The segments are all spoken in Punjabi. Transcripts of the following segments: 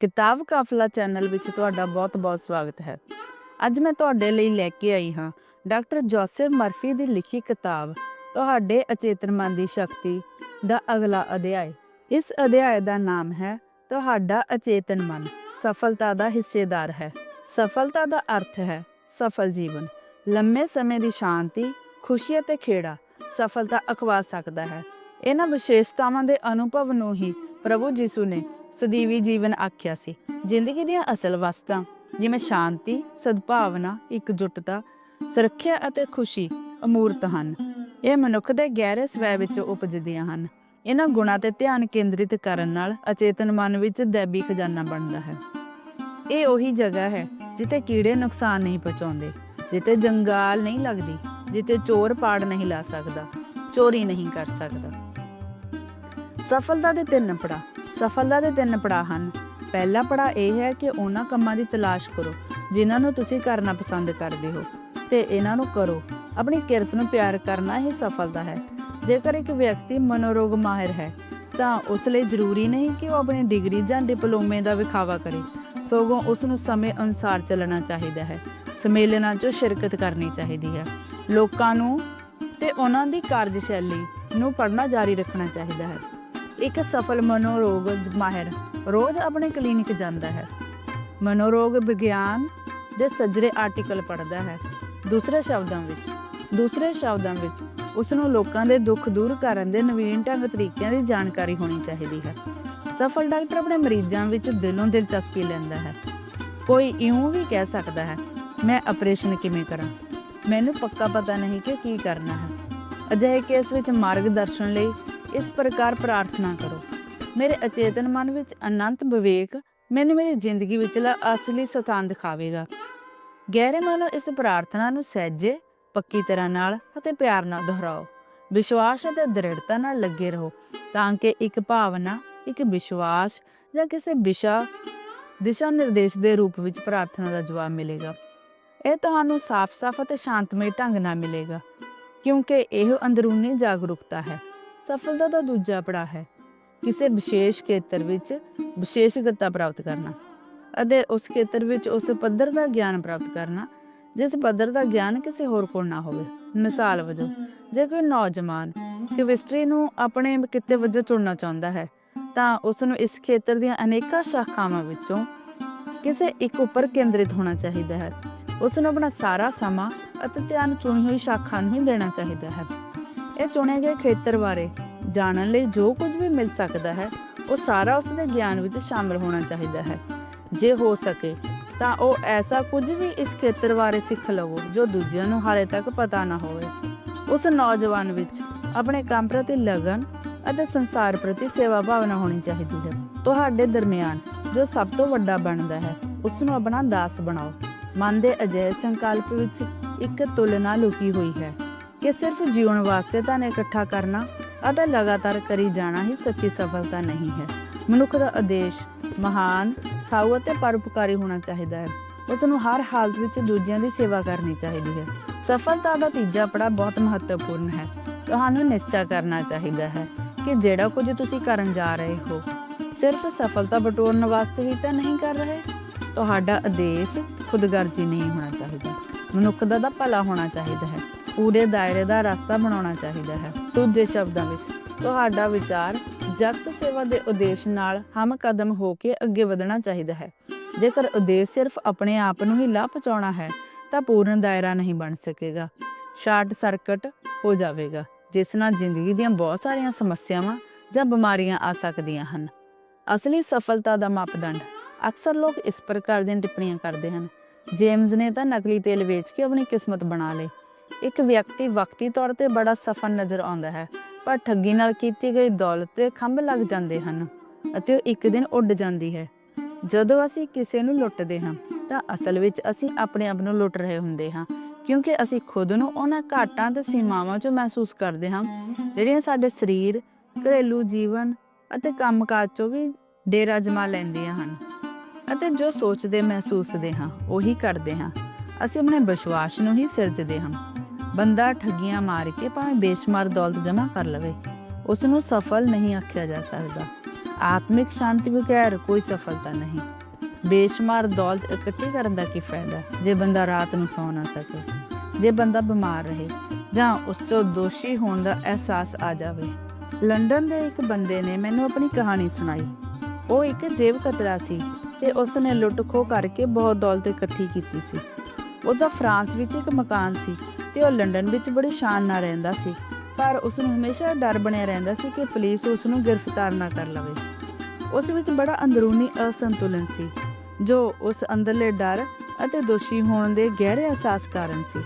ਕਿਤਾਬ ਕਾਫਲਾ ਚੈਨਲ ਵਿੱਚ ਤੁਹਾਡਾ ਬਹੁਤ-ਬਹੁਤ ਸਵਾਗਤ ਹੈ। ਅੱਜ ਮੈਂ ਤੁਹਾਡੇ ਲਈ ਲੈ ਕੇ ਆਈ ਹਾਂ ਡਾਕਟਰ ਜੋਸੇਫ ਮਰਫੀ ਦੀ ਲਿਖੀ ਕਿਤਾਬ ਤੁਹਾਡੇ ਅਚੇਤਨ ਮਨ ਦੀ ਸ਼ਕਤੀ ਦਾ ਅਗਲਾ ਅਧਿਆਇ। ਇਸ ਅਧਿਆਇ ਦਾ ਨਾਮ ਹੈ ਤੁਹਾਡਾ ਅਚੇਤਨ ਮਨ ਸਫਲਤਾ ਦਾ ਹਿੱਸੇਦਾਰ ਹੈ। ਸਫਲਤਾ ਦਾ ਅਰਥ ਹੈ ਸਫਲ ਜੀਵਨ। ਲੰਮੇ ਸਮੇਂ ਦੀ ਸ਼ਾਂਤੀ, ਖੁਸ਼ੀ ਅਤੇ ਖੇੜਾ ਸਫਲਤਾ ਅਖਵਾ ਸਕਦਾ ਹੈ। ਇਹਨਾਂ ਵਿਸ਼ੇਸ਼ਤਾਵਾਂ ਦੇ ਅਨੁਭਵ ਨੂੰ ਹੀ ਪ੍ਰਭੂ ਯਿਸੂ ਨੇ ਸਦੀਵੀ ਜੀਵਨ ਆਖਿਆ ਸੀ, ਜ਼ਿੰਦਗੀ ਦੀਆਂ ਅਸਲ ਵਸਤਾਂ, ਜਿਵੇਂ ਸ਼ਾਂਤੀ, ਸਦਭਾਵਨਾ, ਇਕਜੁੱਟਤਾ, ਸੁਰੱਖਿਆ ਅਤੇ ਖੁਸ਼ੀ ਅਮੂਰਤ ਹਨ। ਇਹ ਮਨੁੱਖ ਦੇ ਗਹਿਰੇ ਸਵੈ ਵਿੱਚੋਂ ਉਪਜਦੀਆਂ ਹਨ। ਇਹਨਾਂ ਗੁਣਾਂ ਤੇ ਧਿਆਨ ਕੇਂਦਰਿਤ ਕਰਨ ਨਾਲ ਅਚੇਤਨ ਮਨ ਵਿੱਚ ਦੈਬੀ ਖਜ਼ਾਨਾ ਬਣਦਾ ਹੈ। ਇਹ ਉਹੀ ਜਗ੍ਹਾ ਹੈ ਜਿੱਥੇ ਕੀੜੇ ਨੁਕਸਾਨ ਨਹੀਂ ਪਹੁੰਚਾਉਂਦੇ, ਜਿੱਥੇ ਜੰਗਾਲ ਨਹੀਂ ਲੱਗਦੀ, ਜਿੱਥੇ ਚੋਰ ਪਾੜ ਨਹੀਂ ਲਾ ਸਕਦਾ, ਚੋਰੀ ਨਹੀਂ ਕਰ ਸਕਦਾ। ਸਫਲਤਾ ਦੇ ਤਿੰਨ ਪੜਾ ਸਫਲਤਾ ਦੇ ਤਿੰਨ ਪੜਾਅ ਹਨ। ਪਹਿਲਾ ਪੜਾਅ ਇਹ ਹੈ ਕਿ ਉਹਨਾਂ ਕੰਮਾਂ ਦੀ ਤਲਾਸ਼ ਕਰੋ, ਜਿਨ੍ਹਾਂ ਨੂੰ ਤੁਸੀਂ ਕਰਨਾ ਪਸੰਦ ਕਰਦੇ ਹੋ, ਤੇ ਇਹਨਾਂ ਨੂੰ ਕਰੋ। ਆਪਣੀ ਕਿਰਤ ਨੂੰ ਪਿਆਰ ਕਰਨਾ ਹੀ ਸਫਲਤਾ ਹੈ। ਜੇਕਰ ਇੱਕ ਵਿਅਕਤੀ ਮਨੋਰੋਗ ਮਾਹਿਰ ਹੈ, ਤਾਂ ਉਸ ਲਈ ਜ਼ਰੂਰੀ ਨਹੀਂ ਕਿ ਉਹ ਆਪਣੀ ਡਿਗਰੀ ਜਾਂ ਡਿਪਲੋਮੇ ਦਾ ਵਿਖਾਵਾ ਕਰੇ। ਸਗੋਂ ਉਸ ਨੂੰ ਸਮੇਂ ਅਨੁਸਾਰ ਚੱਲਣਾ ਚਾਹੀਦਾ ਹੈ, ਸਮੇਲਨਾਂ 'ਚ ਸ਼ਿਰਕਤ ਕਰਨੀ ਚਾਹੀਦੀ ਹੈ। ਲੋਕਾਂ ਨੂੰ ਤੇ ਉਹਨਾਂ ਦੀ ਕਾਰਜਸ਼ੈਲੀ ਨੂੰ ਪੜ੍ਹਨਾ ਜਾਰੀ ਰੱਖਣਾ ਚਾਹੀਦਾ ਹੈ। ਇੱਕ ਸਫਲ ਮਨੋਰੋਗ ਮਾਹਿਰ ਰੋਜ਼ ਆਪਣੇ ਕਲੀਨਿਕ ਜਾਂਦਾ ਹੈ। ਮਨੋਰੋਗ ਵਿਗਿਆਨ ਦੇ ਸੱਜਰੇ ਆਰਟੀਕਲ ਪੜ੍ਹਦਾ ਹੈ। ਦੂਸਰੇ ਸ਼ਬਦਾਂ ਵਿੱਚ, ਦੂਸਰੇ ਸ਼ਬਦਾਂ ਵਿੱਚ ਉਸ ਨੂੰ ਲੋਕਾਂ ਦੇ ਦੁੱਖ ਦੂਰ ਕਰਨ ਦੇ ਨਵੀਨ ਢੰਗ ਤਰੀਕਿਆਂ ਦੀ ਜਾਣਕਾਰੀ ਹੋਣੀ ਚਾਹੀਦੀ ਹੈ। ਸਫਲ ਡਾਕਟਰ ਆਪਣੇ ਮਰੀਜ਼ਾਂ ਵਿੱਚ ਦਿਲੋਂ ਦਿਲਚਸਪੀ ਲੈਂਦਾ ਹੈ। ਕੋਈ ਇਉਂ ਵੀ ਕਹਿ ਸਕਦਾ ਹੈ, ਮੈਂ ਆਪਰੇਸ਼ਨ ਕਿਵੇਂ ਕਰਾਂ? ਮੈਨੂੰ ਪੱਕਾ ਪਤਾ ਨਹੀਂ ਕਿ ਕੀ ਕਰਨਾ ਹੈ। ਅਜਿਹੇ ਕੇਸ ਵਿੱਚ ਮਾਰਗਦਰਸ਼ਨ ਲਈ ਇਸ ਪ੍ਰਕਾਰ ਪ੍ਰਾਰਥਨਾ ਕਰੋ। ਮੇਰੇ ਅਚੇਤਨ ਮਨ ਵਿੱਚ ਅਨੰਤ ਵਿਵੇਕ ਮੈਨੂੰ ਮੇਰੀ ਜ਼ਿੰਦਗੀ ਵਿਚਲਾ ਅਸਲੀ ਸਥਾਨ ਦਿਖਾਵੇਗਾ। ਗਹਿਰੇ ਮਨੋਂ ਇਸ ਪ੍ਰਾਰਥਨਾ ਨੂੰ ਸਹਿਜੇ, ਪੱਕੀ ਤਰ੍ਹਾਂ ਨਾਲ ਅਤੇ ਪਿਆਰ ਨਾਲ ਦੁਹਰਾਓ। ਵਿਸ਼ਵਾਸ ਅਤੇ ਦ੍ਰਿੜਤਾ ਨਾਲ ਲੱਗੇ ਰਹੋ ਤਾਂ ਕਿ ਇੱਕ ਭਾਵਨਾ, ਇੱਕ ਵਿਸ਼ਵਾਸ ਜਾਂ ਕਿਸੇ ਵਿਸ਼ਾ, ਦਿਸ਼ਾ ਨਿਰਦੇਸ਼ ਦੇ ਰੂਪ ਵਿੱਚ ਪ੍ਰਾਰਥਨਾ ਦਾ ਜਵਾਬ ਮਿਲੇਗਾ। ਇਹ ਤੁਹਾਨੂੰ ਸਾਫ਼-ਸਾਫ਼ ਅਤੇ ਸ਼ਾਂਤਮਈ ਢੰਗ ਨਾਲ ਮਿਲੇਗਾ, ਕਿਉਂਕਿ ਇਹ ਅੰਦਰੂਨੀ ਜਾਗਰੂਕਤਾ ਹੈ। ਸਫਲਤਾ ਦਾ ਦੂਜਾ ਪੜਾਅ ਹੈ। ਕਿਸੇ ਵਿਸ਼ੇਸ਼ ਖੇਤਰ ਵਿੱਚ ਵਿਸ਼ੇਸ਼ਗਤਾ ਪ੍ਰਾਪਤ ਕਰਨਾ ਅਤੇ ਉਸ ਖੇਤਰ ਵਿੱਚ ਉਸ ਪੱਧਰ ਦਾ ਗਿਆਨ ਪ੍ਰਾਪਤ ਕਰਨਾ, ਜਿਸ ਪੱਧਰ ਦਾ ਗਿਆਨ ਕਿਸੇ ਹੋਰ ਕੋਲ ਨਾ ਹੋਵੇ। ਮਿਸਾਲ ਵਜੋਂ, ਜੇ ਕੋਈ ਨੌਜਵਾਨ ਕੈਮਿਸਟਰੀ ਨੂੰ ਆਪਣੇ ਕਿੱਤੇ ਵਜੋਂ ਚੁਣਨਾ ਚਾਹੁੰਦਾ ਹੈ, ਤਾਂ ਉਸ ਨੂੰ ਇਸ ਖੇਤਰ ਦੀਆਂ ਅਨੇਕਾਂ ਸ਼ਾਖਾਵਾਂ ਵਿੱਚੋਂ ਕਿਸੇ ਇੱਕ ਉੱਪਰ ਕੇਂਦਰਿਤ ਹੋਣਾ ਚਾਹੀਦਾ ਹੈ। ਉਸ ਨੂੰ ਆਪਣਾ ਸਾਰਾ ਸਮਾਂ ਅਤੇ ਧਿਆਨ ਚੁਣੀ ਹੋਈ ਸ਼ਾਖਾ ਨੂੰ ਹੀ ਦੇਣਾ ਚਾਹੀਦਾ ਹੈ। ਇਹ ਚੁਣੇ ਗਏ ਖੇਤਰ ਬਾਰੇ ਜਾਣਨ ਲਈ ਜੋ ਕੁਝ ਵੀ ਮਿਲ ਸਕਦਾ ਹੈ, ਉਹ ਸਾਰਾ ਉਸ ਦੇ ਗਿਆਨ ਵਿੱਚ ਸ਼ਾਮਲ ਹੋਣਾ ਚਾਹੀਦਾ ਹੈ। ਜੇ ਹੋ ਸਕੇ, ਤਾਂ ਉਹ ਐਸਾ ਕੁਝ ਵੀ ਇਸ ਖੇਤਰ ਬਾਰੇ ਸਿੱਖ ਲਵੋ ਜੋ ਦੂਜਿਆਂ ਨੂੰ ਹਾਲੇ ਤੱਕ ਪਤਾ ਨਾ ਹੋਵੇ। ਉਸ ਨੌਜਵਾਨ ਵਿੱਚ ਆਪਣੇ ਕੰਮ ਪ੍ਰਤੀ ਲਗਨ ਅਤੇ ਸੰਸਾਰ ਪ੍ਰਤੀ ਸੇਵਾ ਭਾਵਨਾ ਹੋਣੀ ਚਾਹੀਦੀ ਹੈ। ਤੁਹਾਡੇ ਦਰਮਿਆਨ ਜੋ ਸਭ ਤੋਂ ਵੱਡਾ ਬਣਦਾ ਹੈ ਉਸ ਨੂੰ ਆਪਣਾ ਦਾਸ ਬਣਾਓ। ਮਨ ਦੇ ਅਜਿਹੇ ਸੰਕਲਪ ਵਿੱਚ ਇੱਕ ਤੁਲਨਾ ਲੁਕੀ ਹੋਈ ਹੈ। ਕਿ ਸਿਰਫ ਜੀਵਨ ਵਾਸਤੇ ਧਨ ਇਕੱਠਾ ਕਰਨਾ ਅਤੇ ਲਗਾਤਾਰ ਕਰੀ ਜਾਣਾ ਹੀ ਸੱਚੀ ਸਫਲਤਾ ਨਹੀਂ ਹੈ। ਮਨੁੱਖ ਦਾ ਉਦੇਸ਼ ਮਹਾਨ, ਸਾਊ ਅਤੇ ਪਰਉਪਕਾਰੀ ਹੋਣਾ ਚਾਹੀਦਾ ਹੈ। ਉਸ ਨੂੰ ਹਰ ਹਾਲਤ ਵਿੱਚ ਦੂਜਿਆਂ ਦੀ ਸੇਵਾ ਕਰਨੀ ਚਾਹੀਦੀ ਹੈ। ਸਫਲਤਾ ਦਾ ਤੀਜਾ ਪੜਾ ਬਹੁਤ ਮਹੱਤਵਪੂਰਨ ਹੈ। ਤੁਹਾਨੂੰ ਨਿਸ਼ਚੈ ਕਰਨਾ ਚਾਹੀਦਾ ਹੈ ਕਿ ਜਿਹੜਾ ਕੁਝ ਤੁਸੀਂ ਕਰਨ ਜਾ ਰਹੇ ਹੋ, ਸਿਰਫ ਸਫਲਤਾ ਬਟੋਰਨ ਵਾਸਤੇ ਹੀ ਤਾਂ ਨਹੀਂ ਕਰ ਰਹੇ। ਤੁਹਾਡਾ ਆਦੇਸ਼ ਖੁਦਗਰਜ਼ੀ ਨਹੀਂ ਹੋਣਾ ਚਾਹੀਦਾ। ਮਨੁੱਖ ਦਾ ਤਾਂ ਭਲਾ ਹੋਣਾ ਚਾਹੀਦਾ ਹੈ। ਪੂਰੇ ਦਾਇਰੇ ਦਾ ਰਸਤਾ ਬਣਾਉਣਾ ਚਾਹੀਦਾ ਹੈ। ਦੂਜੇ ਸ਼ਬਦਾਂ ਵਿੱਚ, ਤੁਹਾਡਾ ਵਿਚਾਰ ਜਗਤ ਸੇਵਾ ਦੇ ਉਦੇਸ਼ ਨਾਲ ਹਮ ਕਦਮ ਹੋ ਕੇ ਅੱਗੇ ਵਧਣਾ ਚਾਹੀਦਾ ਹੈ। ਜੇਕਰ ਉਦੇਸ਼ ਸਿਰਫ ਆਪਣੇ ਆਪ ਨੂੰ ਹੀ ਲਾਭ ਪਹੁੰਚਾਉਣਾ ਹੈ, ਤਾਂ ਪੂਰਨ ਦਾਇਰਾ ਨਹੀਂ ਬਣ ਸਕੇਗਾ। ਸ਼ਾਰਟ ਸਰਕਟ ਹੋ ਜਾਵੇਗਾ, ਜਿਸ ਨਾਲ ਜ਼ਿੰਦਗੀ ਦੀਆਂ ਬਹੁਤ ਸਾਰੀਆਂ ਸਮੱਸਿਆਵਾਂ ਜਾਂ ਬਿਮਾਰੀਆਂ ਆ ਸਕਦੀਆਂ ਹਨ। ਅਸਲੀ ਸਫਲਤਾ ਦਾ ਮਾਪਦੰਡ, ਅਕਸਰ ਲੋਕ ਇਸ ਪ੍ਰਕਾਰ ਦੀਆਂ ਟਿੱਪਣੀਆਂ ਕਰਦੇ ਹਨ। ਜੇਮਸ ਨੇ ਤਾਂ ਨਕਲੀ ਤੇਲ ਵੇਚ ਕੇ ਆਪਣੀ ਕਿਸਮਤ ਬਣਾ ਲਈ। ਇੱਕ ਵਿਅਕਤੀ ਵਕਤੀ ਤੌਰ ਤੇ ਬੜਾ ਸਫਲ ਨਜ਼ਰ ਆਉਂਦਾ ਹੈ, ਪਰ ਠੱਗੀ ਨਾਲ ਕੀਤੀ ਗਈ ਦੌਲਤ ਤੇ ਖੰਭ ਲੱਗ ਜਾਂਦੇ ਹਨ ਅਤੇ ਉਹ ਇੱਕ ਦਿਨ ਉੱਡ ਜਾਂਦੀ ਹੈ। ਜਦੋਂ ਅਸੀਂ ਕਿਸੇ ਨੂੰ ਲੁੱਟਦੇ ਹਾਂ, ਤਾਂ ਅਸਲ ਵਿੱਚ ਅਸੀਂ ਆਪਣੇ ਆਪ ਨੂੰ ਲੁੱਟ ਰਹੇ ਹੁੰਦੇ ਹਾਂ, ਕਿਉਂਕਿ ਅਸੀਂ ਖੁਦ ਨੂੰ ਉਹਨਾਂ ਘਾਟਾਂ ਤੇ ਸੀਮਾਵਾਂ ਚੋਂ ਮਹਿਸੂਸ ਕਰਦੇ ਹਾਂ, ਜਿਹੜੀਆਂ ਸਾਡੇ ਸਰੀਰ, ਘਰੇਲੂ ਜੀਵਨ ਅਤੇ ਕੰਮਕਾਜ 'ਚੋਂ ਵੀ ਡੇਰਾ ਜਮਾ ਲੈਂਦੀਆਂ ਹਨ ਅਤੇ ਜੋ ਸੋਚਦੇ, ਮਹਿਸੂਸਦੇ ਹਾਂ, ਉਹੀ ਕਰਦੇ ਹਾਂ। ਅਸੀਂ ਆਪਣੇ ਵਿਸ਼ਵਾਸ ਨੂੰ ਹੀ ਸਿਰਜਦੇ ਹਾਂ। ਬੰਦਾ ਠੱਗੀਆਂ ਮਾਰ ਕੇ ਭਾਵੇਂ ਬੇਸ਼ੁਮਾਰ ਦੌਲਤ ਜਮ੍ਹਾਂ ਕਰ ਲਵੇ ਉਸ ਨੂੰ ਸਫਲ ਨਹੀਂ ਆਖਿਆ ਜਾ ਸਕਦਾ। ਆਤਮਿਕ ਸ਼ਾਂਤੀ ਬਗੈਰ ਕੋਈ ਸਫਲਤਾ ਨਹੀਂ। ਬੇਸ਼ੁਮਾਰ ਦੌਲਤ ਇਕੱਠੀ ਕਰਨ ਦਾ ਕੀ ਫਾਇਦਾ ਜੇ ਬੰਦਾ ਰਾਤ ਨੂੰ ਸੌ ਨਾ ਸਕੇ, ਜੇ ਬੰਦਾ ਬਿਮਾਰ ਰਹੇ, ਜਾਂ ਉਸ ਤੋਂ ਦੋਸ਼ੀ ਹੋਣ ਦਾ ਅਹਿਸਾਸ ਆ ਜਾਵੇ। ਲੰਡਨ ਦੇ ਇੱਕ ਬੰਦੇ ਨੇ ਮੈਨੂੰ ਆਪਣੀ ਕਹਾਣੀ ਸੁਣਾਈ। ਉਹ ਇੱਕ ਜੇਬ ਕਤਰਾ ਸੀ ਤੇ ਉਸ ਨੇ ਲੁੱਟ ਖੋਹ ਕਰਕੇ ਬਹੁਤ ਦੌਲਤ ਇਕੱਠੀ ਕੀਤੀ ਸੀ। ਉਹਦਾ ਫਰਾਂਸ ਵਿੱਚ ਇੱਕ ਮਕਾਨ ਸੀ। ਤੇ ਉਹ ਲੰਡਨ ਵਿੱਚ ਬੜੀ ਸ਼ਾਨ ਨਾਲ ਰਹਿੰਦਾ ਸੀ। ਪਰ ਉਸ ਨੂੰ ਹਮੇਸ਼ਾ ਡਰ ਬਣਿਆ ਰਹਿੰਦਾ ਸੀ ਕਿ ਪੁਲਿਸ ਉਸ ਨੂੰ ਗ੍ਰਿਫਤਾਰ ਨਾ ਕਰ ਲਵੇ। ਉਸ ਵਿੱਚ ਬੜਾ ਅੰਦਰੂਨੀ ਅਸੰਤੁਲਨ ਸੀ, ਜੋ ਉਸ ਅੰਦਰਲੇ ਡਰ ਅਤੇ ਦੋਸ਼ੀ ਹੋਣ ਦੇ ਗਹਿਰੇ ਅਹਿਸਾਸ ਕਾਰਨ ਸੀ।